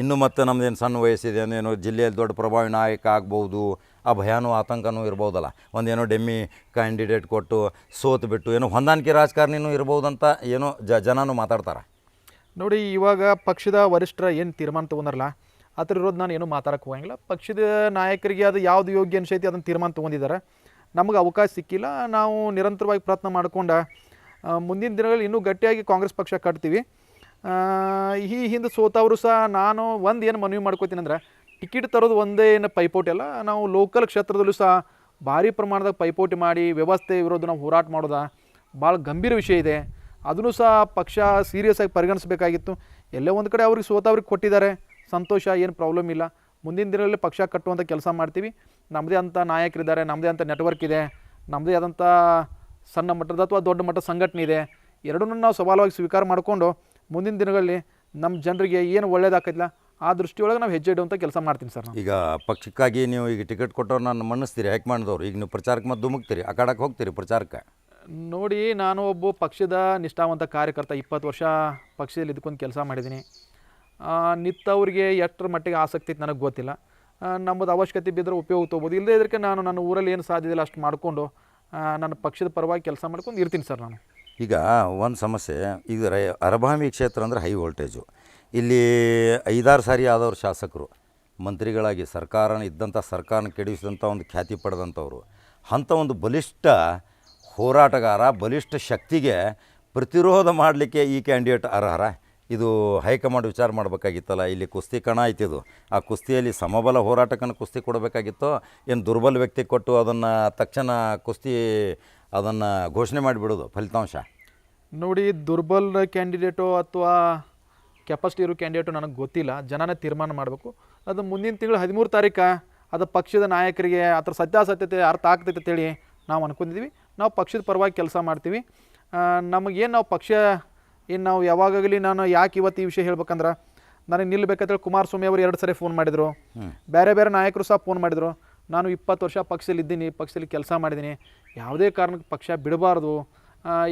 ಇನ್ನು ಮತ್ತೆ ನಮ್ಮದೇನು ಸಣ್ಣ ವಯಸ್ಸಿದೆ ಅಂದೇನು ಜಿಲ್ಲೆಯಲ್ಲಿ ದೊಡ್ಡ ಪ್ರಭಾವಿ ನಾಯಕ ಆಗ್ಬೋದು ಆ ಭಯಾನೂ ಆತಂಕನೂ ಇರ್ಬೋದಲ್ಲ. ಒಂದೇನೋ ಡೆಮ್ಮಿ ಕ್ಯಾಂಡಿಡೇಟ್ ಕೊಟ್ಟು ಸೋತು ಬಿಟ್ಟು ಏನೋ ಹೊಂದಾಣಿಕೆ ರಾಜಕಾರಣಿನೂ ಇರ್ಬೋದಂತ ಏನೋ ಜ ಜನನೂ ಮಾತಾಡ್ತಾರೆ. ನೋಡಿ ಇವಾಗ ಪಕ್ಷದ ವರಿಷ್ಠರ ಏನು ತೀರ್ಮಾನ ತೊಗೊಂಡಾರಲ್ಲ ಅದ್ರ ಇರೋದು ನಾನು ಏನೂ ಮಾತಾಡಕ್ಕೆ ಹೋಗಂಗಿಲ್ಲ. ಪಕ್ಷದ ನಾಯಕರಿಗೆ ಅದು ಯಾವುದು ಯೋಗ್ಯ ಅನಿಸೈತಿ ಅದನ್ನು ತೀರ್ಮಾನ ತೊಗೊಂಡಿದ್ದಾರೆ ನಮಗೆ ಅವಕಾಶ ಸಿಕ್ಕಿಲ್ಲ. ನಾವು ನಿರಂತರವಾಗಿ ಪ್ರಯತ್ನ ಮಾಡಿಕೊಂಡ ಮುಂದಿನ ದಿನಗಳಲ್ಲಿ ಇನ್ನೂ ಗಟ್ಟಿಯಾಗಿ ಕಾಂಗ್ರೆಸ್ ಪಕ್ಷ ಕಟ್ತೀವಿ. ಈ ಹಿಂದೆ ಸೋತವರು ಸಹ ನಾನು ಒಂದು ಏನು ಮನವಿ ಮಾಡ್ಕೋತೀನಿ ಅಂದ್ರೆ, ಟಿಕೆಟ್ ತರೋದು ಒಂದೇ ಏನು ಪೈಪೋಟಿ ಅಲ್ಲ. ನಾವು ಲೋಕಲ್ ಕ್ಷೇತ್ರದಲ್ಲೂ ಸಹ ಭಾರಿ ಪ್ರಮಾಣದಾಗ ಪೈಪೋಟಿ ಮಾಡಿ, ವ್ಯವಸ್ಥೆ ವಿರೋಧ ನಾವು ಹೋರಾಟ ಮಾಡೋದ ಭಾಳ ಗಂಭೀರ ವಿಷಯ ಇದೆ. ಅದನ್ನು ಸಹ ಪಕ್ಷ ಸೀರಿಯಸ್ ಆಗಿ ಪರಿಗಣಿಸಬೇಕಾಗಿತ್ತು. ಎಲ್ಲೇ ಒಂದು ಕಡೆ ಅವ್ರಿಗೆ ಸೋತವ್ರಿಗೆ ಕೊಟ್ಟಿದ್ದಾರೆ. ಸಂತೋಷ, ಏನು ಪ್ರಾಬ್ಲಮ್ ಇಲ್ಲ. ಮುಂದಿನ ದಿನಗಳಲ್ಲಿ ಪಕ್ಷ ಕಟ್ಟುವಂಥ ಕೆಲಸ ಮಾಡ್ತೀವಿ. ನಮ್ಮದೇ ಅಂಥ ನಾಯಕರಿದ್ದಾರೆ ನಮ್ಮದೇ ಅಂಥ ನೆಟ್ವರ್ಕ್ ಇದೆ ನಮ್ಮದೇ ಆದಂಥ ಸಣ್ಣ ಮಟ್ಟದ ಅಥವಾ ದೊಡ್ಡ ಮಟ್ಟದ ಸಂಘಟನೆ ಇದೆ. ಎರಡನ್ನೂ ನಾವು ಸವಾಲವಾಗಿ ಸ್ವೀಕಾರ ಮಾಡಿಕೊಂಡು ಮುಂದಿನ ದಿನಗಳಲ್ಲಿ ನಮ್ಮ ಜನರಿಗೆ ಏನು ಒಳ್ಳೇದಾಗ್ತಿಲ್ಲ ಆ ದೃಷ್ಟಿಯೊಳಗೆ ನಾವು ಹೆಜ್ಜೆ ಇಡುವಂಥ ಕೆಲಸ ಮಾಡ್ತೀನಿ ಸರ್ ನಾನು. ಈಗ ಪಕ್ಷಕ್ಕಾಗಿ ನೀವು ಈಗ ಟಿಕೆಟ್ ಕೊಟ್ಟವ್ರನ್ನ ಮನ್ನಿಸ್ತೀರಿ ಹ್ಯಾಕ್ ಮಾಡಿದವ್ರು? ಈಗ ನೀವು ಪ್ರಚಾರಕ್ಕೆ ಮತ್ತು ಧುಮುಕ್ತೀರಿ ಅಕಾಡಕ್ಕೆ ಕಡಕ್ಕೆ ಹೋಗ್ತೀರಿ ಪ್ರಚಾರಕ್ಕೆ? ನೋಡಿ ನಾನು ಒಬ್ಬ ಪಕ್ಷದ ನಿಷ್ಠಾವಂತ ಕಾರ್ಯಕರ್ತ ಇಪ್ಪತ್ತು ವರ್ಷ ಪಕ್ಷದಲ್ಲಿ ಇದ್ಕೊಂಡು ಕೆಲಸ ಮಾಡಿದ್ದೀನಿ. ನಿತ್ತವ್ರಿಗೆ ಎಷ್ಟರ ಮಟ್ಟಿಗೆ ಆಸಕ್ತಿ ಇತ್ತು ನನಗೆ ಗೊತ್ತಿಲ್ಲ. ನಮ್ಮದು ಅವಶ್ಯಕತೆ ಬಿದ್ದರೆ ಉಪಯೋಗ ತೊಗೋಬೋದು. ಇಲ್ಲದೇ ಇದಕ್ಕೆ ನಾನು ನನ್ನ ಊರಲ್ಲಿ ಏನು ಸಾಧ್ಯ ಇಲ್ಲ ಅಷ್ಟು ಮಾಡಿಕೊಂಡು ನನ್ನ ಪಕ್ಷದ ಪರವಾಗಿ ಕೆಲಸ ಮಾಡ್ಕೊಂಡು ಇರ್ತೀನಿ ಸರ್ ನಾನು. ಈಗ ಒಂದು ಸಮಸ್ಯೆ, ಈಗ ರೈ ಅರಭಾಮಿ ಕ್ಷೇತ್ರ ಅಂದರೆ ಹೈ ವೋಲ್ಟೇಜು ಇಲ್ಲಿ ಐದಾರು ಸಾರಿ ಆದವರು ಶಾಸಕರು, ಮಂತ್ರಿಗಳಾಗಿ ಸರ್ಕಾರ ಇದ್ದಂಥ ಸರ್ಕಾರನ ಕೆಡಿಸಿದಂಥ ಒಂದು ಖ್ಯಾತಿ ಪಡೆದಂಥವ್ರು. ಅಂಥ ಒಂದು ಬಲಿಷ್ಠ ಹೋರಾಟಗಾರ, ಬಲಿಷ್ಠ ಶಕ್ತಿಗೆ ಪ್ರತಿರೋಧ ಮಾಡಲಿಕ್ಕೆ ಈ ಕ್ಯಾಂಡಿಡೇಟ್ ಅರ್ಹರ? ಇದು ಹೈಕಮಾಂಡ್ ವಿಚಾರ ಮಾಡಬೇಕಾಗಿತ್ತಲ್ಲ, ಇಲ್ಲಿ ಕುಸ್ತಿ ಕಣ ಆಯ್ತಿದು ಆ ಕುಸ್ತಿಯಲ್ಲಿ ಸಮಬಲ ಹೋರಾಟಕ್ಕನ್ನು ಕುಸ್ತಿ ಕೊಡಬೇಕಾಗಿತ್ತೋ. ಏನು ದುರ್ಬಲ ವ್ಯಕ್ತಿ ಕೊಟ್ಟು ಅದನ್ನು ತಕ್ಷಣ ಕುಸ್ತಿ ಅದನ್ನು ಘೋಷಣೆ ಮಾಡಿಬಿಡೋದು ಫಲಿತಾಂಶ? ನೋಡಿ, ದುರ್ಬಲ ಕ್ಯಾಂಡಿಡೇಟು ಅಥವಾ ಕೆಪಾಸಿಟಿ ಇರೋ ಕ್ಯಾಂಡಿಡೇಟು ನನಗೆ ಗೊತ್ತಿಲ್ಲ. ಜನನೇ ತೀರ್ಮಾನ ಮಾಡಬೇಕು. ಅದು ಮುಂದಿನ ತಿಂಗಳು ಹದಿಮೂರು ತಾರೀಕು ಅದು ಪಕ್ಷದ ನಾಯಕರಿಗೆ ಅದರ ಸತ್ಯಾಸತ್ಯತೆ ಅರ್ಥ ಆಗ್ತೈತೆ ಅಂತೇಳಿ ನಾವು ಅನ್ಕೊಂಡಿದ್ದೀವಿ ನಾವು ಪಕ್ಷದ ಪರವಾಗಿ ಕೆಲಸ ಮಾಡ್ತೀವಿ. ನಮಗೇನು ನಾವು ಪಕ್ಷ ಏನು ನಾವು ಯಾವಾಗಲಿ ನಾನು ಯಾಕೆ ಇವತ್ತು ಈ ವಿಷಯ ಹೇಳ್ಬೇಕಂದ್ರೆ ನನಗೆ ನಿಲ್ಲಬೇಕಂತೇಳಿ ಕುಮಾರಸ್ವಾಮಿ ಅವರು ಎರಡು ಸರಿ ಫೋನ್ ಮಾಡಿದರು. ಬೇರೆ ಬೇರೆ ನಾಯಕರು ಸಹ ಫೋನ್ ಮಾಡಿದರು. ನಾನು ಇಪ್ಪತ್ತು ವರ್ಷ ಪಕ್ಷದಲ್ಲಿ ಇದ್ದೀನಿ ಪಕ್ಷದಲ್ಲಿ ಕೆಲಸ ಮಾಡಿದ್ದೀನಿ. ಯಾವುದೇ ಕಾರಣಕ್ಕೆ ಪಕ್ಷ ಬಿಡಬಾರ್ದು.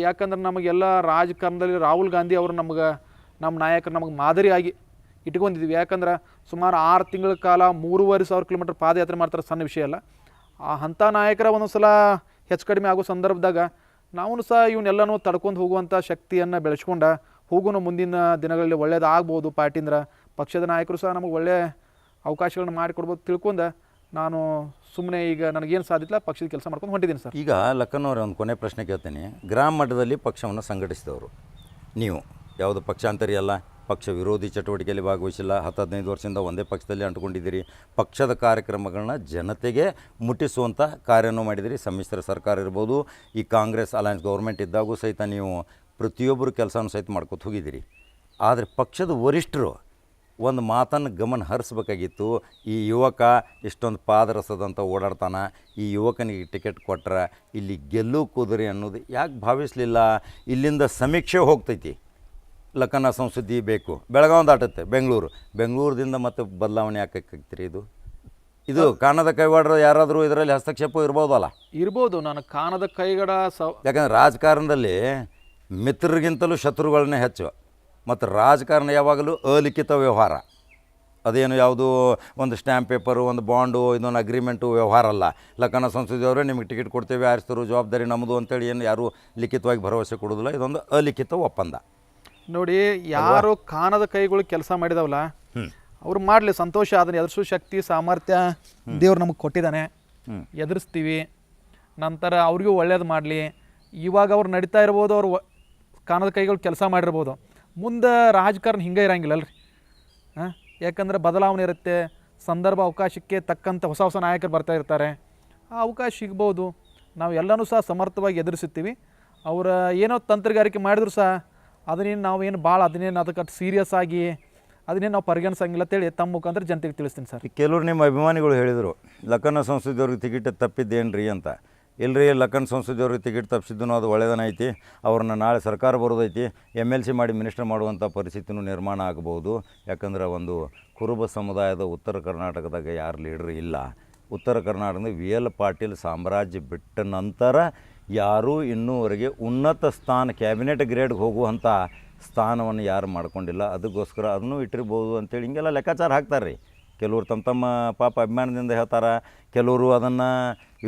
ಯಾಕಂದ್ರೆ ನಮಗೆಲ್ಲ ರಾಜಕಾರಣದಲ್ಲಿ ರಾಹುಲ್ ಗಾಂಧಿ ಅವರು ನಮ್ಗೆ ನಮ್ಮ ನಾಯಕರು ನಮಗೆ ಮಾದರಿಯಾಗಿ ಇಟ್ಕೊಂಡಿದ್ವಿ. ಯಾಕಂದ್ರೆ ಸುಮಾರು ಆರು ತಿಂಗಳ ಕಾಲ ಮೂರುವರೆ ಸಾವಿರ ಕಿಲೋಮೀಟರ್ ಪಾದಯಾತ್ರೆ ಮಾಡ್ತಾರೆ ಸಣ್ಣ ವಿಷಯ ಅಲ್ಲ. ಆ ಅಂಥ ನಾಯಕರ ಒಂದೊಂದು ಸಲ ಹೆಚ್ಚು ಕಡಿಮೆ ಆಗೋ ಸಂದರ್ಭದಾಗ ನಾವು ಸಹ ಇವನ್ನೆಲ್ಲನೂ ತಡ್ಕೊಂಡು ಹೋಗುವಂಥ ಶಕ್ತಿಯನ್ನು ಬೆಳೆಸ್ಕೊಂಡ ಹೋಗೋನು ಮುಂದಿನ ದಿನಗಳಲ್ಲಿ ಒಳ್ಳೇದಾಗ್ಬೋದು ಪಾರ್ಟಿಂದ್ರ ಪಕ್ಷದ ನಾಯಕರು ಸಹ ನಮಗೆ ಒಳ್ಳೆಯ ಅವಕಾಶಗಳನ್ನು ಮಾಡಿಕೊಡ್ಬೋದು ತಿಳ್ಕೊಂಡು ನಾನು ಸುಮ್ಮನೆ ಈಗ ನನಗೇನು ಸಾಧಿಲ್ಲ ಪಕ್ಷದ ಕೆಲಸ ಮಾಡ್ಕೊಂಡು ಹೊಂಟಿದ್ದೀನಿ ಸರ್. ಈಗ ಲಕ್ಕನವ್ರ ಒಂದು ಕೊನೆ ಪ್ರಶ್ನೆ ಕೇಳ್ತೀನಿ. ಗ್ರಾಮ ಮಟ್ಟದಲ್ಲಿ ಪಕ್ಷವನ್ನು ಸಂಘಟಿಸಿದವರು ನೀವು. ಯಾವುದು ಪಕ್ಷಾಂತರಿ ಅಲ್ಲ ಪಕ್ಷ ವಿರೋಧಿ ಚಟುವಟಿಕೆಯಲ್ಲಿ ಭಾಗವಹಿಸಿಲ್ಲ. ಹತ್ತು ಹದಿನೈದು ವರ್ಷದಿಂದ ಒಂದೇ ಪಕ್ಷದಲ್ಲಿ ಅಂಟ್ಕೊಂಡಿದ್ದೀರಿ. ಪಕ್ಷದ ಕಾರ್ಯಕ್ರಮಗಳನ್ನ ಜನತೆಗೆ ಮುಟ್ಟಿಸುವಂಥ ಕಾರ್ಯನೂ ಮಾಡಿದಿರಿ ಸಮ್ಮಿಶ್ರ ಸರ್ಕಾರ ಇರ್ಬೋದು, ಈ ಕಾಂಗ್ರೆಸ್ ಅಲಯನ್ಸ್ ಗೌರ್ಮೆಂಟ್ ಇದ್ದಾಗೂ ಸಹಿತ ನೀವು ಪ್ರತಿಯೊಬ್ಬರು ಕೆಲಸನೂ ಸಹಿತ ಮಾಡ್ಕೊತ ಹೋಗಿದ್ದೀರಿ. ಆದರೆ ಪಕ್ಷದ ವರಿಷ್ಠರು ಒಂದು ಮಾತನ್ನು ಗಮನ ಹರಿಸ್ಬೇಕಾಗಿತ್ತು. ಈ ಯುವಕ ಇಷ್ಟೊಂದು ಪಾದರಸದಂತ ಓಡಾಡ್ತಾನೆ, ಈ ಯುವಕನಿಗೆ ಟಿಕೆಟ್ ಕೊಟ್ಟರೆ ಇಲ್ಲಿ ಗೆಲ್ಲು ಕುದುರೆ ಅನ್ನೋದು ಯಾಕೆ ಭಾವಿಸಲಿಲ್ಲ? ಇಲ್ಲಿಂದ ಸಮೀಕ್ಷೆ ಹೋಗ್ತೈತಿ. ಲಕ್ಕನ ಸಂಸ್ಕೃತಿ ಬೇಕು. ಬೆಳಗಾವಿ ದಾಟುತ್ತೆ ಬೆಂಗಳೂರು. ಬೆಂಗಳೂರದಿಂದ ಮತ್ತೆ ಬದಲಾವಣೆ ಯಾಕಾಗ್ತೀರಿ ಇದು? ಇದು ಕಾಣದ ಕೈವಾಡ್ರ ಯಾರಾದರೂ ಇದರಲ್ಲಿ ಹಸ್ತಕ್ಷೇಪ ಇರ್ಬೋದಲ್ಲ? ಇರ್ಬೋದು ನಾನು ಕಾಣದ ಕೈಗಡ ಸ ಯಾಕಂದ್ರೆ ರಾಜಕಾರಣದಲ್ಲಿ ಮಿತ್ರರಿಗಿಂತಲೂ ಶತ್ರುಗಳನ್ನೇ ಹೆಚ್ಚು. ಮತ್ತು ರಾಜಕಾರಣ ಯಾವಾಗಲೂ ಅಲಿಖಿತ ವ್ಯವಹಾರ. ಅದೇನು ಯಾವುದು ಒಂದು ಸ್ಟ್ಯಾಂಪ್ ಪೇಪರು ಒಂದು ಬಾಂಡು ಇದೊಂದು ಅಗ್ರಿಮೆಂಟು ವ್ಯವಹಾರ ಅಲ್ಲ. ಲಕ್ಕನ ಸಂಸದಿಯವರು ನಿಮಗೆ ಟಿಕೆಟ್ ಕೊಡ್ತೇವೆ ಆರಿಸ್ತಾರೆ ಜವಾಬ್ದಾರಿ ನಮ್ಮದು ಅಂತೇಳಿ ಏನು ಯಾರೂ ಲಿಖಿತವಾಗಿ ಭರವಸೆ ಕೊಡೋದಿಲ್ಲ ಇದೊಂದು ಅಲಿಖಿತ ಒಪ್ಪಂದ. ನೋಡಿ ಯಾರು ಕಾಣದ ಕೈಗಳು ಕೆಲಸ ಮಾಡಿದವಲ್ಲ ಅವ್ರು ಮಾಡಲಿ ಸಂತೋಷ ಅದನ್ನ ಎದುರಿಸೋ ಶಕ್ತಿ ಸಾಮರ್ಥ್ಯ ದೇವ್ರು ನಮಗೆ ಕೊಟ್ಟಿದ್ದಾನೆ ಎದುರಿಸ್ತೀವಿ. ನಂತರ ಅವ್ರಿಗೂ ಒಳ್ಳೇದು ಮಾಡಲಿ. ಇವಾಗ ಅವ್ರು ನಡೀತಾ ಇರ್ಬೋದು ಅವ್ರು ಕಾನದ ಕಾಣದ ಕೈಗಳು ಕೆಲಸ ಮಾಡಿರ್ಬೋದು. ಮುಂದೆ ರಾಜಕಾರಣ ಹಿಂಗೆ ಇರಂಗಿಲ್ಲಲ್ರಿ ಹಾಂ? ಯಾಕಂದ್ರೆ ಬದಲಾವಣೆ ಇರುತ್ತೆ. ಸಂದರ್ಭ ಅವಕಾಶಕ್ಕೆ ತಕ್ಕಂಥ ಹೊಸ ಹೊಸ ನಾಯಕರು ಬರ್ತಾ ಇರ್ತಾರೆ. ಆ ಅವಕಾಶ ಸಿಗ್ಬೋದು. ನಾವು ಎಲ್ಲನೂ ಸಹ ಸಮರ್ಥವಾಗಿ ಎದುರಿಸುತ್ತೀವಿ. ಅವರ ಏನೋ ತಂತ್ರಗಾರಿಕೆ ಮಾಡಿದ್ರು ಸಹ ಅದನ್ನೇನು ನಾವೇನು ಭಾಳ ಅದನ್ನೇನು ಅದಕ್ಕೆ ಸೀರಿಯಸ್ ಆಗಿ ಅದನ್ನೇನು ನಾವು ಪರಿಗಣಿಸಂಗಿಲ್ಲ ಅಂತೇಳಿ ತಮ್ಮ ಮುಖಾಂತರ ಜನತೆಗೆ ತಿಳಿಸ್ತೀನಿ ಸರ್. ಕೆಲವರು ನಿಮ್ಮ ಅಭಿಮಾನಿಗಳು ಹೇಳಿದರು ಲಕ್ಕನ ಸಂಸದವ್ರಿಗೆ ಟಿಕೆಟ್ ತಪ್ಪಿದ್ದೇನ್ರಿ ಅಂತ. ಇಲ್ಲರಿ ಲಕ್ಕನ್ ಸಂಸದವ್ರಿಗೆ ಟಿಕೆಟ್ ತಪ್ಪಿಸಿದ್ದು ಅದು ಒಳ್ಳೆಯದನ ಐತಿ ಅವ್ರನ್ನ ನಾಳೆ ಸರ್ಕಾರ ಬರೋದೈತಿ ಎಂ ಎಲ್ ಸಿ ಮಾಡಿ ಮಿನಿಸ್ಟರ್ ಮಾಡುವಂಥ ಪರಿಸ್ಥಿತಿನೂ ನಿರ್ಮಾಣ ಆಗ್ಬೋದು. ಯಾಕಂದ್ರೆ ಒಂದು ಕುರುಬ ಸಮುದಾಯದ ಉತ್ತರ ಕರ್ನಾಟಕದಾಗ ಯಾರು ಲೀಡ್ರ್ ಇಲ್ಲ. ಉತ್ತರ ಕರ್ನಾಟಕದ ವಿ ಎಲ್ ಪಾಟೀಲ್ ಸಾಮ್ರಾಜ್ಯ ಬಿಟ್ಟ ನಂತರ ಯಾರೂ ಇನ್ನೂವರೆಗೆ ಉನ್ನತ ಸ್ಥಾನ ಕ್ಯಾಬಿನೆಟ್ ಗ್ರೇಡ್ಗೆ ಹೋಗುವಂಥ ಸ್ಥಾನವನ್ನು ಯಾರು ಮಾಡ್ಕೊಂಡಿಲ್ಲ. ಅದಕ್ಕೋಸ್ಕರ ಅದನ್ನು ಇಟ್ಟಿರ್ಬೋದು ಅಂತೇಳಿ ಹಿಂಗೆಲ್ಲ ಲೆಕ್ಕಾಚಾರ ಹಾಕ್ತಾರೆ. ರೀ ಕೆಲವರು ತಮ್ಮ ತಮ್ಮ ಪಾಪ ಅಭಿಮಾನದಿಂದ ಹೇಳ್ತಾರೆ, ಕೆಲವರು ಅದನ್ನು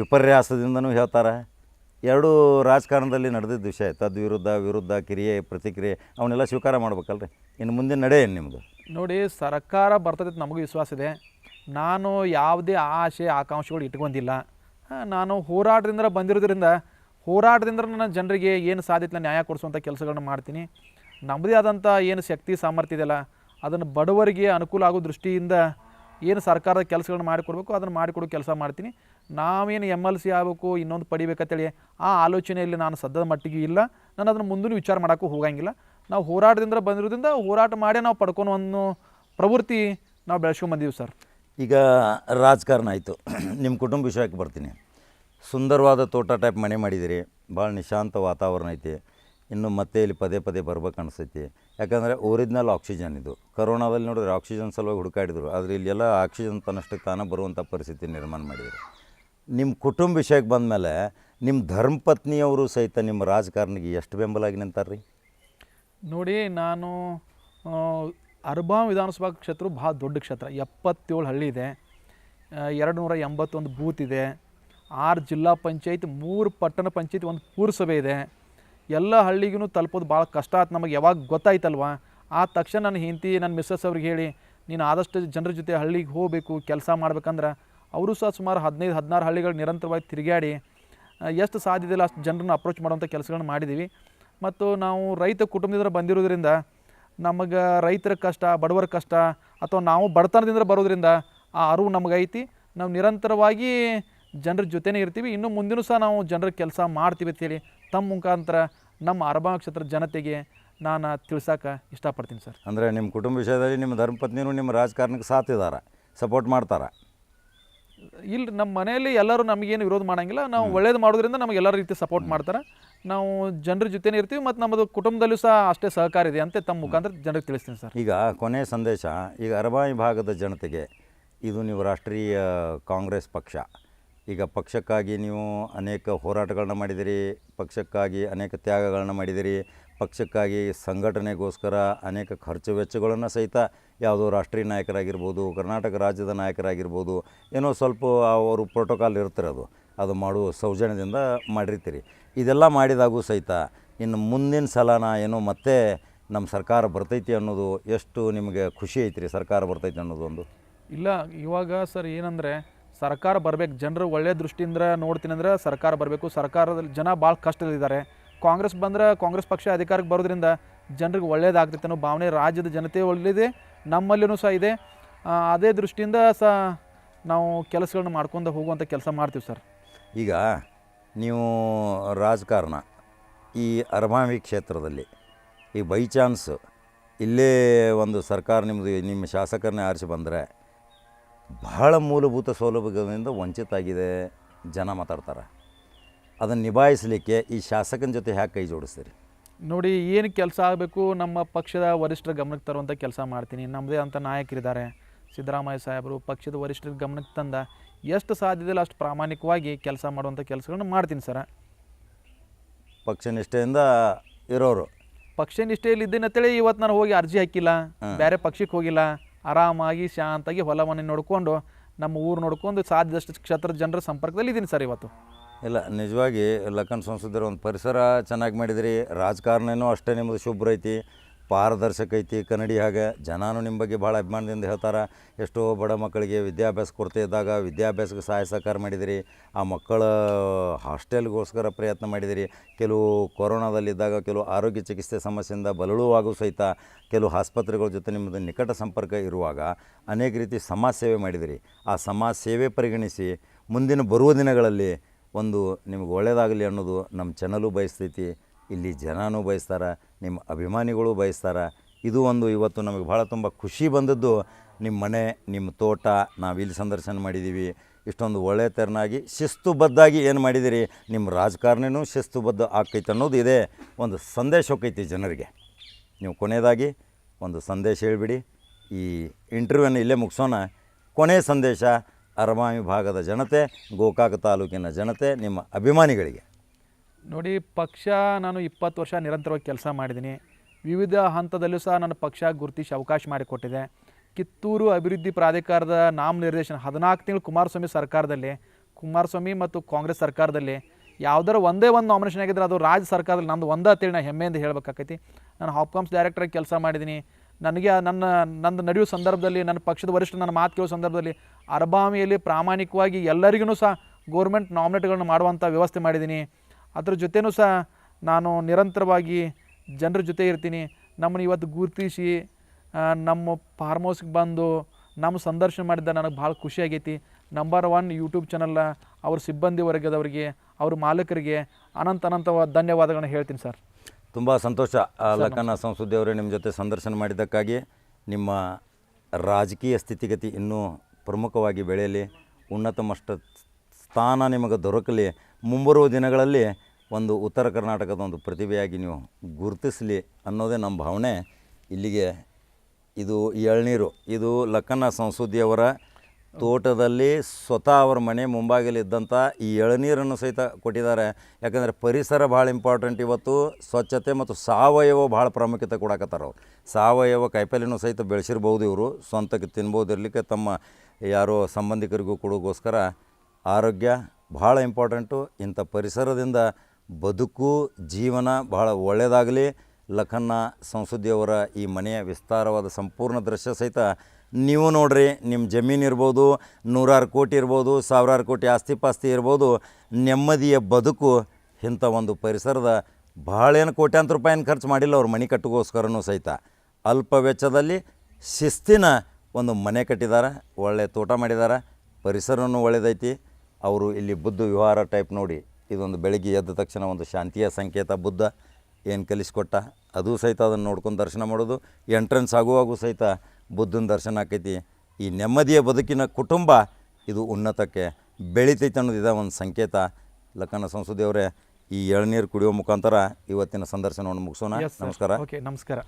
ವಿಪರ್ಯಾಸದಿಂದನೂ ಹೇಳ್ತಾರೆ. ಎರಡೂ ರಾಜಕಾರಣದಲ್ಲಿ ನಡೆದಿದ್ದ ವಿಷಯ ತದ್ ವಿರುದ್ಧ ವಿರುದ್ಧ ಕ್ರಿಯೆ, ಪ್ರತಿಕ್ರಿಯೆ, ಅವನ್ನೆಲ್ಲ ಸ್ವೀಕಾರ ಮಾಡ್ಬೇಕಲ್ರಿ? ಇನ್ನು ಮುಂದೆ ನಡೆ ನಿಮ್ಮದು ನೋಡಿ, ಸರ್ಕಾರ ಬರ್ತದೆ ನಮಗೂ ವಿಶ್ವಾಸ ಇದೆ. ನಾನು ಯಾವುದೇ ಆಸೆ ಆಕಾಂಕ್ಷೆಗಳು ಇಟ್ಕೊಂಡಿಲ್ಲ. ನಾನು ಹೋರಾಟದಿಂದ ಬಂದಿರೋದ್ರಿಂದ ಹೋರಾಟದಿಂದ ನನ್ನ ಜನರಿಗೆ ಏನು ಸಾಧ್ಯತೆ ನ್ಯಾಯ ಕೊಡಿಸುವಂಥ ಕೆಲಸಗಳನ್ನ ಮಾಡ್ತೀನಿ. ನಮ್ಮದೇ ಆದಂಥ ಏನು ಶಕ್ತಿ, ಸಾಮರ್ಥ್ಯ ಇದೆಯಲ್ಲ, ಅದನ್ನು ಬಡವರಿಗೆ ಅನುಕೂಲ ಆಗೋ ದೃಷ್ಟಿಯಿಂದ ಏನು ಸರ್ಕಾರದ ಕೆಲಸಗಳನ್ನ ಮಾಡಿಕೊಡ್ಬೇಕು, ಅದನ್ನು ಮಾಡಿಕೊಡೋ ಕೆಲಸ ಮಾಡ್ತೀನಿ. ನಾವೇನು ಎಂ ಎಲ್ ಸಿ ಆಗಬೇಕು, ಇನ್ನೊಂದು ಪಡಿಬೇಕಂತೇಳಿ ಆ ಆಲೋಚನೆಯಲ್ಲಿ ನಾನು ಸದ್ಯದ ಮಟ್ಟಿಗೆ ಇಲ್ಲ. ನಾನು ಅದನ್ನು ಮುಂದಿನ ವಿಚಾರ ಮಾಡೋಕ್ಕೂ ಹೋಗಂಗಿಲ್ಲ. ನಾವು ಹೋರಾಟದಿಂದ ಬಂದಿರೋದ್ರಿಂದ ಹೋರಾಟ ಮಾಡೇ ನಾವು ಪಡ್ಕೊಂಡು ಒಂದು ಪ್ರವೃತ್ತಿ ನಾವು ಬೆಳೆಸ್ಕೊಂಬಂದೀವಿ ಸರ್. ಈಗ ರಾಜಕಾರಣ ಆಯಿತು. ನಿಮ್ಮ ಕುಟುಂಬ ವಿಷಯಕ್ಕೆ ಬರ್ತೀನಿ. ಸುಂದರವಾದ ತೋಟ ಟೈಪ್ ಮನೆ ಮಾಡಿದಿರಿ ಭಾಳ ನಿಶಾಂತ ವಾತಾವರಣ ಐತಿ. ಇನ್ನು ಮತ್ತೆ ಇಲ್ಲಿ ಪದೇ ಪದೇ ಬರ್ಬೇಕು ಅನಿಸ್ತೈತಿ ಯಾಕಂದರೆ ಒರಿಜಿನಲ್ ಆಕ್ಸಿಜನ್ ಇದು. ಕರೋನಾದಲ್ಲಿ ನೋಡಿದ್ರೆ ಆಕ್ಸಿಜನ್ ಸಲುವಾಗಿ ಹುಡುಕಾಡಿದ್ರು. ಆದರೆ ಇಲ್ಲೆಲ್ಲ ಆಕ್ಸಿಜನ್ ತನ್ನಷ್ಟಕ್ಕೆ ತಾನೇ ಬರುವಂಥ ಪರಿಸ್ಥಿತಿ ನಿರ್ಮಾಣ ಮಾಡಿದರು. ನಿಮ್ಮ ಕುಟುಂಬ ವಿಷಯಕ್ಕೆ ಬಂದಮೇಲೆ ನಿಮ್ಮ ಧರ್ಮಪತ್ನಿಯವರು ಸಹಿತ ನಿಮ್ಮ ರಾಜಕಾರಣಿಗೆ ಎಷ್ಟು ಬೆಂಬಲಾಗಿ ನಿಂತಾರ್ರಿ? ನೋಡಿ, ನಾನು ಅರ್ಬಾ ವಿಧಾನಸಭಾ ಕ್ಷೇತ್ರ ಭಾಳ ದೊಡ್ಡ ಕ್ಷೇತ್ರ. ಎಪ್ಪತ್ತೇಳು ಹಳ್ಳಿ ಇದೆ. ಎರಡು ನೂರ ಎಂಬತ್ತೊಂದು ಬೂತ್ ಇದೆ. ಆರು ಜಿಲ್ಲಾ ಪಂಚಾಯತ್, ಮೂರು ಪಟ್ಟಣ ಪಂಚಾಯತ್, ಒಂದು ಪುರಸಭೆ ಇದೆ. ಎಲ್ಲ ಹಳ್ಳಿಗೂ ತಲುಪೋದು ಭಾಳ ಕಷ್ಟ ಆಯ್ತು ನಮಗೆ ಯಾವಾಗ ಗೊತ್ತಾಯ್ತಲ್ವ? ಆ ತಕ್ಷಣ ನನ್ನ ಹೆಂಡತಿ ನನ್ನ ಮಿಸ್ಸಸ್ ಅವ್ರಿಗೆ ಹೇಳಿ, ನೀನು ಆದಷ್ಟು ಜನರ ಜೊತೆ ಹಳ್ಳಿಗೆ ಹೋಗಬೇಕು, ಕೆಲಸ ಮಾಡ್ಬೇಕಂದ್ರೆ ಅವರು ಸಹ ಸುಮಾರು ಹದಿನೈದು, ಹದಿನಾರು ಹಳ್ಳಿಗಳು ನಿರಂತರವಾಗಿ ತಿರುಗಾಡಿ ಎಷ್ಟು ಸಾಧ್ಯ ಇದೆಯಲ್ಲ ಅಷ್ಟು ಜನರನ್ನ ಅಪ್ರೋಚ್ ಮಾಡುವಂಥ ಕೆಲಸಗಳನ್ನ ಮಾಡಿದ್ದೀವಿ ಮತ್ತು ನಾವು ರೈತ ಕುಟುಂಬದಿಂದ ಬಂದಿರೋದ್ರಿಂದ, ನಮಗೆ ರೈತರ ಕಷ್ಟ, ಬಡವರ ಕಷ್ಟ, ಅಥವಾ ನಾವು ಬಡತನದಿಂದ ಬರೋದ್ರಿಂದ ಆ ಅರಿವು ನಮಗೈತಿ. ನಾವು ನಿರಂತರವಾಗಿ ಜನರ ಜೊತೆನೇ ಇರ್ತೀವಿ. ಇನ್ನು ಮುಂದಿನೂ ಸಹ ನಾವು ಜನರ ಕೆಲಸ ಮಾಡ್ತೀವಿ ಅಂತೇಳಿ ತಮ್ಮ ಮುಖಾಂತರ ನಮ್ಮ ಅರಬಾ ಕ್ಷೇತ್ರದ ಜನತೆಗೆ ನಾನು ತಿಳ್ಸಕ್ಕೆ ಇಷ್ಟಪಡ್ತೀನಿ ಸರ್. ಅಂದರೆ ನಿಮ್ಮ ಕುಟುಂಬ ವಿಷಯದಲ್ಲಿ ನಿಮ್ಮ ಧರ್ಮಪತ್ನಿಯೂ ನಿಮ್ಮ ರಾಜಕಾರಣಕ್ಕೆ ಸಾಥ್ ಇದ್ದಾರೆ ಸಪೋರ್ಟ್ ಮಾಡ್ತಾರೆ? ಇಲ್ಲಿ ನಮ್ಮ ಮನೆಯಲ್ಲಿ ಎಲ್ಲರೂ ನಮಗೇನು ವಿರೋಧ ಮಾಡೋಂಗಿಲ್ಲ. ನಾವು ಒಳ್ಳೇದು ಮಾಡೋದ್ರಿಂದ ನಮಗೆ ಎಲ್ಲ ರೀತಿ ಸಪೋರ್ಟ್ ಮಾಡ್ತಾರೆ. ನಾವು ಜನರ ಜೊತೆನೇ ಇರ್ತೀವಿ ಮತ್ತು ನಮ್ಮದು ಕುಟುಂಬದಲ್ಲೂ ಸಹ ಅಷ್ಟೇ ಸಹಕಾರ ಇದೆ ಅಂತ ತಮ್ಮ ಮುಖಾಂತರ ಜನರಿಗೆ ತಿಳಿಸ್ತೀನಿ ಸರ್. ಈಗ ಕೊನೆಯ ಸಂದೇಶ ಈಗ ಅರಬಾಯಿ ಭಾಗದ ಜನತೆಗೆ ಇದು ನೀವು ರಾಷ್ಟ್ರೀಯ ಕಾಂಗ್ರೆಸ್ ಪಕ್ಷ ಈಗ ಪಕ್ಷಕ್ಕಾಗಿ ನೀವು ಅನೇಕ ಹೋರಾಟಗಳನ್ನ ಮಾಡಿದಿರಿ, ಪಕ್ಷಕ್ಕಾಗಿ ಅನೇಕ ತ್ಯಾಗಗಳನ್ನ ಮಾಡಿದಿರಿ, ಪಕ್ಷಕ್ಕಾಗಿ ಸಂಘಟನೆಗೋಸ್ಕರ ಅನೇಕ ಖರ್ಚು ವೆಚ್ಚಗಳನ್ನು ಸಹಿತ ಯಾವುದೋ ರಾಷ್ಟ್ರೀಯ ನಾಯಕರಾಗಿರ್ಬೋದು, ಕರ್ನಾಟಕ ರಾಜ್ಯದ ನಾಯಕರಾಗಿರ್ಬೋದು, ಏನೋ ಸ್ವಲ್ಪ ಅವರು ಪ್ರೋಟೋಕಾಲ್ ಇರ್ತಿರೋದು ಅದು ಮಾಡುವ ಸೌಜನ್ಯದಿಂದ ಮಾಡಿರ್ತೀರಿ. ಇದೆಲ್ಲ ಮಾಡಿದಾಗೂ ಸಹಿತ ಇನ್ನು ಮುಂದಿನ ಸಲನ ಏನೋ ಮತ್ತೆ ನಮ್ಮ ಸರ್ಕಾರ ಬರ್ತೈತಿ ಅನ್ನೋದು ಎಷ್ಟು ನಿಮಗೆ ಖುಷಿ ಐತ್ರಿ ಸರ್ಕಾರ ಬರ್ತೈತಿ ಅನ್ನೋದು ಒಂದು? ಇಲ್ಲ, ಇವಾಗ ಸರ್ ಏನಂದರೆ ಸರ್ಕಾರ ಬರಬೇಕು, ಜನರು ಒಳ್ಳೆ ದೃಷ್ಟಿಯಿಂದ ನೋಡ್ತೀನಿ ಅಂದ್ರೆ ಸರ್ಕಾರ ಬರಬೇಕು. ಸರ್ಕಾರದಲ್ಲಿ ಜನ ಭಾಳ ಕಷ್ಟದಲ್ಲಿದ್ದಾರೆ. ಕಾಂಗ್ರೆಸ್ ಬಂದ್ರೆ ಕಾಂಗ್ರೆಸ್ ಪಕ್ಷ ಅಧಿಕಾರಕ್ಕೆ ಬರೋದ್ರಿಂದ ಜನರಿಗೆ ಒಳ್ಳೇದಾಗ್ತೈತೆ ಅನ್ನೋ ಭಾವನೆ ರಾಜ್ಯದ ಜನತೆ ಒಳ್ಳೆಯದೆ ನಮ್ಮಲ್ಲಿನೂ ಸಹ ಇದೆ. ಅದೇ ದೃಷ್ಟಿಯಿಂದ ಸಹ ನಾವು ಕೆಲಸಗಳನ್ನ ಮಾಡ್ಕೊಂಡು ಹೋಗುವಂಥ ಕೆಲಸ ಮಾಡ್ತೀವಿ ಸರ್. ಈಗ ನೀವು ರಾಜಕಾರಣ, ಈ ಅರಮಾವಿ ಕ್ಷೇತ್ರದಲ್ಲಿ ಈ ಬೈ ಚಾನ್ಸ್ ಇಲ್ಲೇ ಒಂದು ಸರ್ಕಾರ ನಿಮ್ಮದು ನಿಮ್ಮ ಶಾಸಕರನ್ನೇ ಆರಿಸಿ ಬಂದರೆ ಬಹಳ ಮೂಲಭೂತ ಸೌಲಭ್ಯಗಳಿಂದ ವಂಚಿತ ಆಗಿದೆ ಜನ ಮಾತಾಡ್ತಾರೆ. ಅದನ್ನು ನಿಭಾಯಿಸಲಿಕ್ಕೆ ಈ ಶಾಸಕನ ಜೊತೆ ಹ್ಯಾಕೆ ಕೈ ಜೋಡಿಸ್ತೀರಿ? ನೋಡಿ ಏನು ಕೆಲಸ ಆಗಬೇಕು ನಮ್ಮ ಪಕ್ಷದ ವರಿಷ್ಠರ ಗಮನಕ್ಕೆ ತರುವಂಥ ಕೆಲಸ ಮಾಡ್ತೀನಿ. ನಮ್ಮದೇ ಅಂತ ನಾಯಕರಿದ್ದಾರೆ. ಸಿದ್ದರಾಮಯ್ಯ ಸಾಹೇಬರು ಪಕ್ಷದ ವರಿಷ್ಠರ ಗಮನಕ್ಕೆ ತಂದ ಎಷ್ಟು ಸಾಧ್ಯ ಇದೆಯಲ್ಲ ಅಷ್ಟು ಪ್ರಾಮಾಣಿಕವಾಗಿ ಕೆಲಸ ಮಾಡುವಂಥ ಕೆಲಸಗಳನ್ನು ಮಾಡ್ತೀನಿ ಸರ. ಪಕ್ಷ ನಿಷ್ಠೆಯಿಂದ ಇರೋರು. ಪಕ್ಷ ನಿಷ್ಠೆಯಲ್ಲಿ ಇದ್ದೀನಿ ಅಂತೇಳಿ ಇವತ್ತು ನಾನು ಹೋಗಿ ಅರ್ಜಿ ಹಾಕಿಲ್ಲ. ಬೇರೆ ಪಕ್ಷಕ್ಕೆ ಹೋಗಿಲ್ಲ. ಆರಾಮಾಗಿ ಶಾಂತಾಗಿ ಹೊಲ ಮನೆ ನೋಡ್ಕೊಂಡು ನಮ್ಮ ಊರು ನೋಡ್ಕೊಂಡು ಸಾಧ್ಯದಷ್ಟು ಕ್ಷೇತ್ರದ ಜನರ ಸಂಪರ್ಕದಲ್ಲಿ ಇದ್ದೀನಿ ಸರ್ ಇವತ್ತು. ಇಲ್ಲ, ನಿಜವಾಗಿ ಲಕ್ಕನ್ ಸಂಸದರು ಒಂದು ಪರಿಸರ ಚೆನ್ನಾಗಿ ಮಾಡಿದಿರಿ. ರಾಜಕಾರಣನೂ ಅಷ್ಟೇ ನಿಮ್ಮದು ಶುಭ್ರ ಐತಿ. ಪಾರದರ್ಶಕ ಐತಿ ಕನ್ನಡಿ ಹಾಗೆ. ಜನಾನು ನಿಮ್ಮ ಬಗ್ಗೆ ಭಾಳ ಅಭಿಮಾನದಿಂದ ಹೇಳ್ತಾರೆ. ಎಷ್ಟೋ ಬಡ ಮಕ್ಕಳಿಗೆ ವಿದ್ಯಾಭ್ಯಾಸ ಕೊರತೆ ಇದ್ದಾಗ ವಿದ್ಯಾಭ್ಯಾಸಕ್ಕೆ ಸಹಾಯ ಸಹಕಾರ ಮಾಡಿದಿರಿ. ಆ ಮಕ್ಕಳ ಹಾಸ್ಟೆಲ್ಗೋಸ್ಕರ ಪ್ರಯತ್ನ ಮಾಡಿದಿರಿ. ಕೆಲವು ಕೊರೋನಾದಲ್ಲಿದ್ದಾಗ ಕೆಲವು ಆರೋಗ್ಯ ಚಿಕಿತ್ಸೆ ಸಮಸ್ಯೆಯಿಂದ ಬಲಳುವಾಗೂ ಸಹಿತ ಕೆಲವು ಆಸ್ಪತ್ರೆಗಳ ಜೊತೆ ನಿಮ್ಮದು ನಿಕಟ ಸಂಪರ್ಕ ಇರುವಾಗ ಅನೇಕ ರೀತಿ ಸಮಾಜ ಸೇವೆ ಮಾಡಿದಿರಿ. ಆ ಸಮಾಜ ಸೇವೆ ಪರಿಗಣಿಸಿ ಮುಂದಿನ ಬರುವ ದಿನಗಳಲ್ಲಿ ಒಂದು ನಿಮಗೆ ಒಳ್ಳೆಯದಾಗಲಿ ಅನ್ನೋದು ನಮ್ಮ ಚಾನಲು ಬಯಸ್ತೈತಿ. ಇಲ್ಲಿ ಜನನೂ ಬಯಸ್ತಾರೆ, ನಿಮ್ಮ ಅಭಿಮಾನಿಗಳು ಬಯಸ್ತಾರೆ. ಇದು ಒಂದು ಇವತ್ತು ನಮಗೆ ಭಾಳ ತುಂಬ ಖುಷಿ ಬಂದದ್ದು. ನಿಮ್ಮ ಮನೆ, ನಿಮ್ಮ ತೋಟ ನಾವು ಇಲ್ಲಿ ಸಂದರ್ಶನ ಮಾಡಿದ್ದೀವಿ. ಇಷ್ಟೊಂದು ಒಳ್ಳೆಯ ತೆರನಾಗಿ, ಶಿಸ್ತುಬದ್ಧಾಗಿ ಏನು ಮಾಡಿದ್ದೀರಿ? ನಿಮ್ಮ ರಾಜಕಾರಣನೂ ಶಿಸ್ತುಬದ್ಧ ಆಕೈತೆ ಅನ್ನೋದು ಇದೇ. ಒಂದು ಸಂದೇಶ ಹೋಕೈತಿ ಜನರಿಗೆ. ನೀವು ಕೊನೆಯದಾಗಿ ಒಂದು ಸಂದೇಶ ಹೇಳಿಬಿಡಿ. ಈ ಇಂಟರ್ವ್ಯೂನ ಇಲ್ಲೇ ಮುಗಿಸೋಣ. ಕೊನೆಯ ಸಂದೇಶ ಅರಮಾಮಿ ಭಾಗದ ಜನತೆ, ಗೋಕಾಕ ತಾಲೂಕಿನ ಜನತೆ, ನಿಮ್ಮ ಅಭಿಮಾನಿಗಳಿಗೆ. ನೋಡಿ, ಪಕ್ಷ ನಾನು ಇಪ್ಪತ್ತು ವರ್ಷ ನಿರಂತರವಾಗಿ ಕೆಲಸ ಮಾಡಿದ್ದೀನಿ. ವಿವಿಧ ಹಂತದಲ್ಲೂ ಸಹ ನಾನು ಪಕ್ಷ ಗುರುತಿಸಿ ಅವಕಾಶ ಮಾಡಿಕೊಟ್ಟಿದೆ. ಕಿತ್ತೂರು ಅಭಿವೃದ್ಧಿ ಪ್ರಾಧಿಕಾರದ ನಾಮನಿರ್ದೇಶನ ಹದಿನಾಲ್ಕು ತಿಂಗಳು ಕುಮಾರಸ್ವಾಮಿ ಸರ್ಕಾರದಲ್ಲಿ, ಕುಮಾರಸ್ವಾಮಿ ಮತ್ತು ಕಾಂಗ್ರೆಸ್ ಸರ್ಕಾರದಲ್ಲಿ, ಯಾವ್ದಾರ ಒಂದೇ ಒಂದು ನಾಮಿನೇಷನ್ ಆಗಿದ್ರೆ ಅದು ರಾಜ್ಯ ಸರ್ಕಾರದಲ್ಲಿ, ನಂದು ಒಂದೇ ಅಂತೇಳಿ ನಾನು ಹೆಮ್ಮೆಯಿಂದ ಹೇಳ್ಬೇಕಾಕೈತಿ. ನಾನು ಹಾಪ್ಕಾಮ್ಸ್ ಡೈರೆಕ್ಟರಾಗಿ ಕೆಲಸ ಮಾಡಿದ್ದೀನಿ. ನನಗೆ ನನ್ನ, ನಂದು ನಡೆಯುವ ಸಂದರ್ಭದಲ್ಲಿ, ನನ್ನ ಪಕ್ಷದ ವರಿಷ್ಠ ನನ್ನ ಮಾತು ಕೇಳುವ ಸಂದರ್ಭದಲ್ಲಿ ಅರಬಾಮಿಯಲ್ಲಿ ಪ್ರಾಮಾಣಿಕವಾಗಿ ಎಲ್ಲರಿಗೂ ಸಹ ಗೋರ್ಮೆಂಟ್ ನಾಮಿನೇಟ್ಗಳನ್ನ ಮಾಡುವಂಥ ವ್ಯವಸ್ಥೆ ಮಾಡಿದ್ದೀನಿ. ಅದ್ರ ಜೊತೆನೂ ಸಹ ನಾನು ನಿರಂತರವಾಗಿ ಜನರ ಜೊತೆ ಇರ್ತೀನಿ. ನಮ್ಮನ್ನು ಇವತ್ತು ಗುರುತಿಸಿ ನಮ್ಮ ಫಾರ್ಮ್ ಹೌಸ್ಗೆ ಬಂದು ನಮ್ಮ ಸಂದರ್ಶನ ಮಾಡಿದ್ದ ನನಗೆ ಭಾಳ ಖುಷಿ ಆಗೈತಿ. ನಂಬರ್ ಒನ್ ಯೂಟ್ಯೂಬ್ ಚಾನಲ್ ಅವ್ರ ಸಿಬ್ಬಂದಿ ವರ್ಗದವರಿಗೆ ಅವ್ರ ಮಾಲೀಕರಿಗೆ ಅನಂತ ಅನಂತ ಧನ್ಯವಾದಗಳನ್ನ ಹೇಳ್ತೀನಿ ಸರ್. ತುಂಬ ಸಂತೋಷ ಲಕ್ಕನ ಸಂಸುದ್ದಿ ಅವರೇ ನಿಮ್ಮ ಜೊತೆ ಸಂದರ್ಶನ ಮಾಡಿದ್ದಕ್ಕಾಗಿ. ನಿಮ್ಮ ರಾಜಕೀಯ ಸ್ಥಿತಿಗತಿ ಇನ್ನೂ ಪ್ರಮುಖವಾಗಿ ಬೆಳೆಯಲಿ. ಉನ್ನತ ಮಟ್ಟ ಸ್ಥಾನ ನಿಮಗೆ ದೊರಕಲಿ. ಮುಂಬರುವ ದಿನಗಳಲ್ಲಿ ಒಂದು ಉತ್ತರ ಕರ್ನಾಟಕದ ಒಂದು ಪ್ರತಿಭೆಯಾಗಿ ನೀವು ಗುರುತಿಸಲಿ ಅನ್ನೋದೇ ನಮ್ಮ ಭಾವನೆ. ಇಲ್ಲಿಗೆ ಇದು ಎಳ್ನೀರು, ಇದು ಲಕ್ಕನ ಸಂಸುದ್ದಿಯವರ ತೋಟದಲ್ಲಿ ಸ್ವತಃ ಅವರ ಮನೆ ಮುಂಭಾಗಲಿದ್ದಂಥ ಈ ಎಳನೀರನ್ನು ಸಹಿತ ಕೊಟ್ಟಿದ್ದಾರೆ. ಯಾಕಂದರೆ ಪರಿಸರ ಭಾಳ ಇಂಪಾರ್ಟೆಂಟ್ ಇವತ್ತು. ಸ್ವಚ್ಛತೆ ಮತ್ತು ಸಾವಯವ ಭಾಳ ಪ್ರಾಮುಖ್ಯತೆ ಕೊಡಕತ್ತಾರ ಅವ್ರು. ಸಾವಯವ ಕಾಯಿಪಲ್ಯನೂ ಸಹಿತ ಬೆಳೆಸಿರ್ಬೋದು ಇವರು. ಸ್ವಂತಕ್ಕೆ ತಿನ್ಬೋದು ಇರಲಿಕ್ಕೆ ತಮ್ಮ ಯಾರೋ ಸಂಬಂಧಿಕರಿಗೂ ಕೊಡೋಕ್ಕೋಸ್ಕರ ಆರೋಗ್ಯ ಭಾಳ ಇಂಪಾರ್ಟೆಂಟು. ಇಂಥ ಪರಿಸರದಿಂದ ಬದುಕು, ಜೀವನ ಭಾಳ ಒಳ್ಳೆಯದಾಗಲಿ. ಲಖನ್ನ ಸಂಸದಿಯವರ ಈ ಮನೆಯ ವಿಸ್ತಾರವಾದ ಸಂಪೂರ್ಣ ದೃಶ್ಯ ಸಹಿತ ನೀವು ನೋಡ್ರಿ. ನಿಮ್ಮ ಜಮೀನು ಇರ್ಬೋದು, ನೂರಾರು ಕೋಟಿ ಇರ್ಬೋದು, ಸಾವಿರಾರು ಕೋಟಿ ಆಸ್ತಿ ಪಾಸ್ತಿ ಇರ್ಬೋದು, ನೆಮ್ಮದಿಯ ಬದುಕು, ಇಂಥ ಒಂದು ಪರಿಸರದ ಭಾಳೇನು ಕೋಟ್ಯಾಂತರ ರೂಪಾಯಿನ ಖರ್ಚು ಮಾಡಿಲ್ಲ ಅವ್ರು ಮನೆ ಕಟ್ಟಗೋಸ್ಕರನೂ ಸಹಿತ. ಅಲ್ಪ ವೆಚ್ಚದಲ್ಲಿ ಶಿಸ್ತಿನ ಒಂದು ಮನೆ ಕಟ್ಟಿದ್ದಾರೆ ಒಳ್ಳೆಯ ತೋಟ ಮಾಡಿದ್ದಾರೆ ಪರಿಸರನೂ ಒಳ್ಳೆಯದೈತಿ ಅವರು ಇಲ್ಲಿ ಬುದ್ಧ ವಿಹಾರ ಟೈಪ್ ನೋಡಿ ಇದೊಂದು ಬೆಳಗ್ಗೆ ಎದ್ದ ತಕ್ಷಣ ಒಂದು ಶಾಂತಿಯ ಸಂಕೇತ ಬುದ್ಧ ಏನು ಕಲಿಸ್ಕೊಟ್ಟ ಅದು ಸಹಿತ ಅದನ್ನು ನೋಡ್ಕೊಂಡು ದರ್ಶನ ಮಾಡೋದು. ಎಂಟ್ರೆನ್ಸ್ ಆಗುವಾಗೂ ಸಹಿತ ಬುದ್ಧನ ದರ್ಶನ ಆಕೈತಿ. ಈ ನೆಮ್ಮದಿಯ ಬದುಕಿನ ಕುಟುಂಬ ಇದು ಉನ್ನತಕ್ಕೆ ಬೆಳಿತೈತೆ ಅನ್ನೋದು ಇದೆ ಒಂದು ಸಂಕೇತ. ಲಕ್ಕನ ಸಂಸದೆಯವರೇ ಈ ಎಳನೀರು ಕುಡಿಯೋ ಮುಖಾಂತರ ಇವತ್ತಿನ ಸಂದರ್ಶನವನ್ನು ಮುಗಿಸೋಣ. ನಮಸ್ಕಾರ. ಓಕೆ ನಮಸ್ಕಾರ.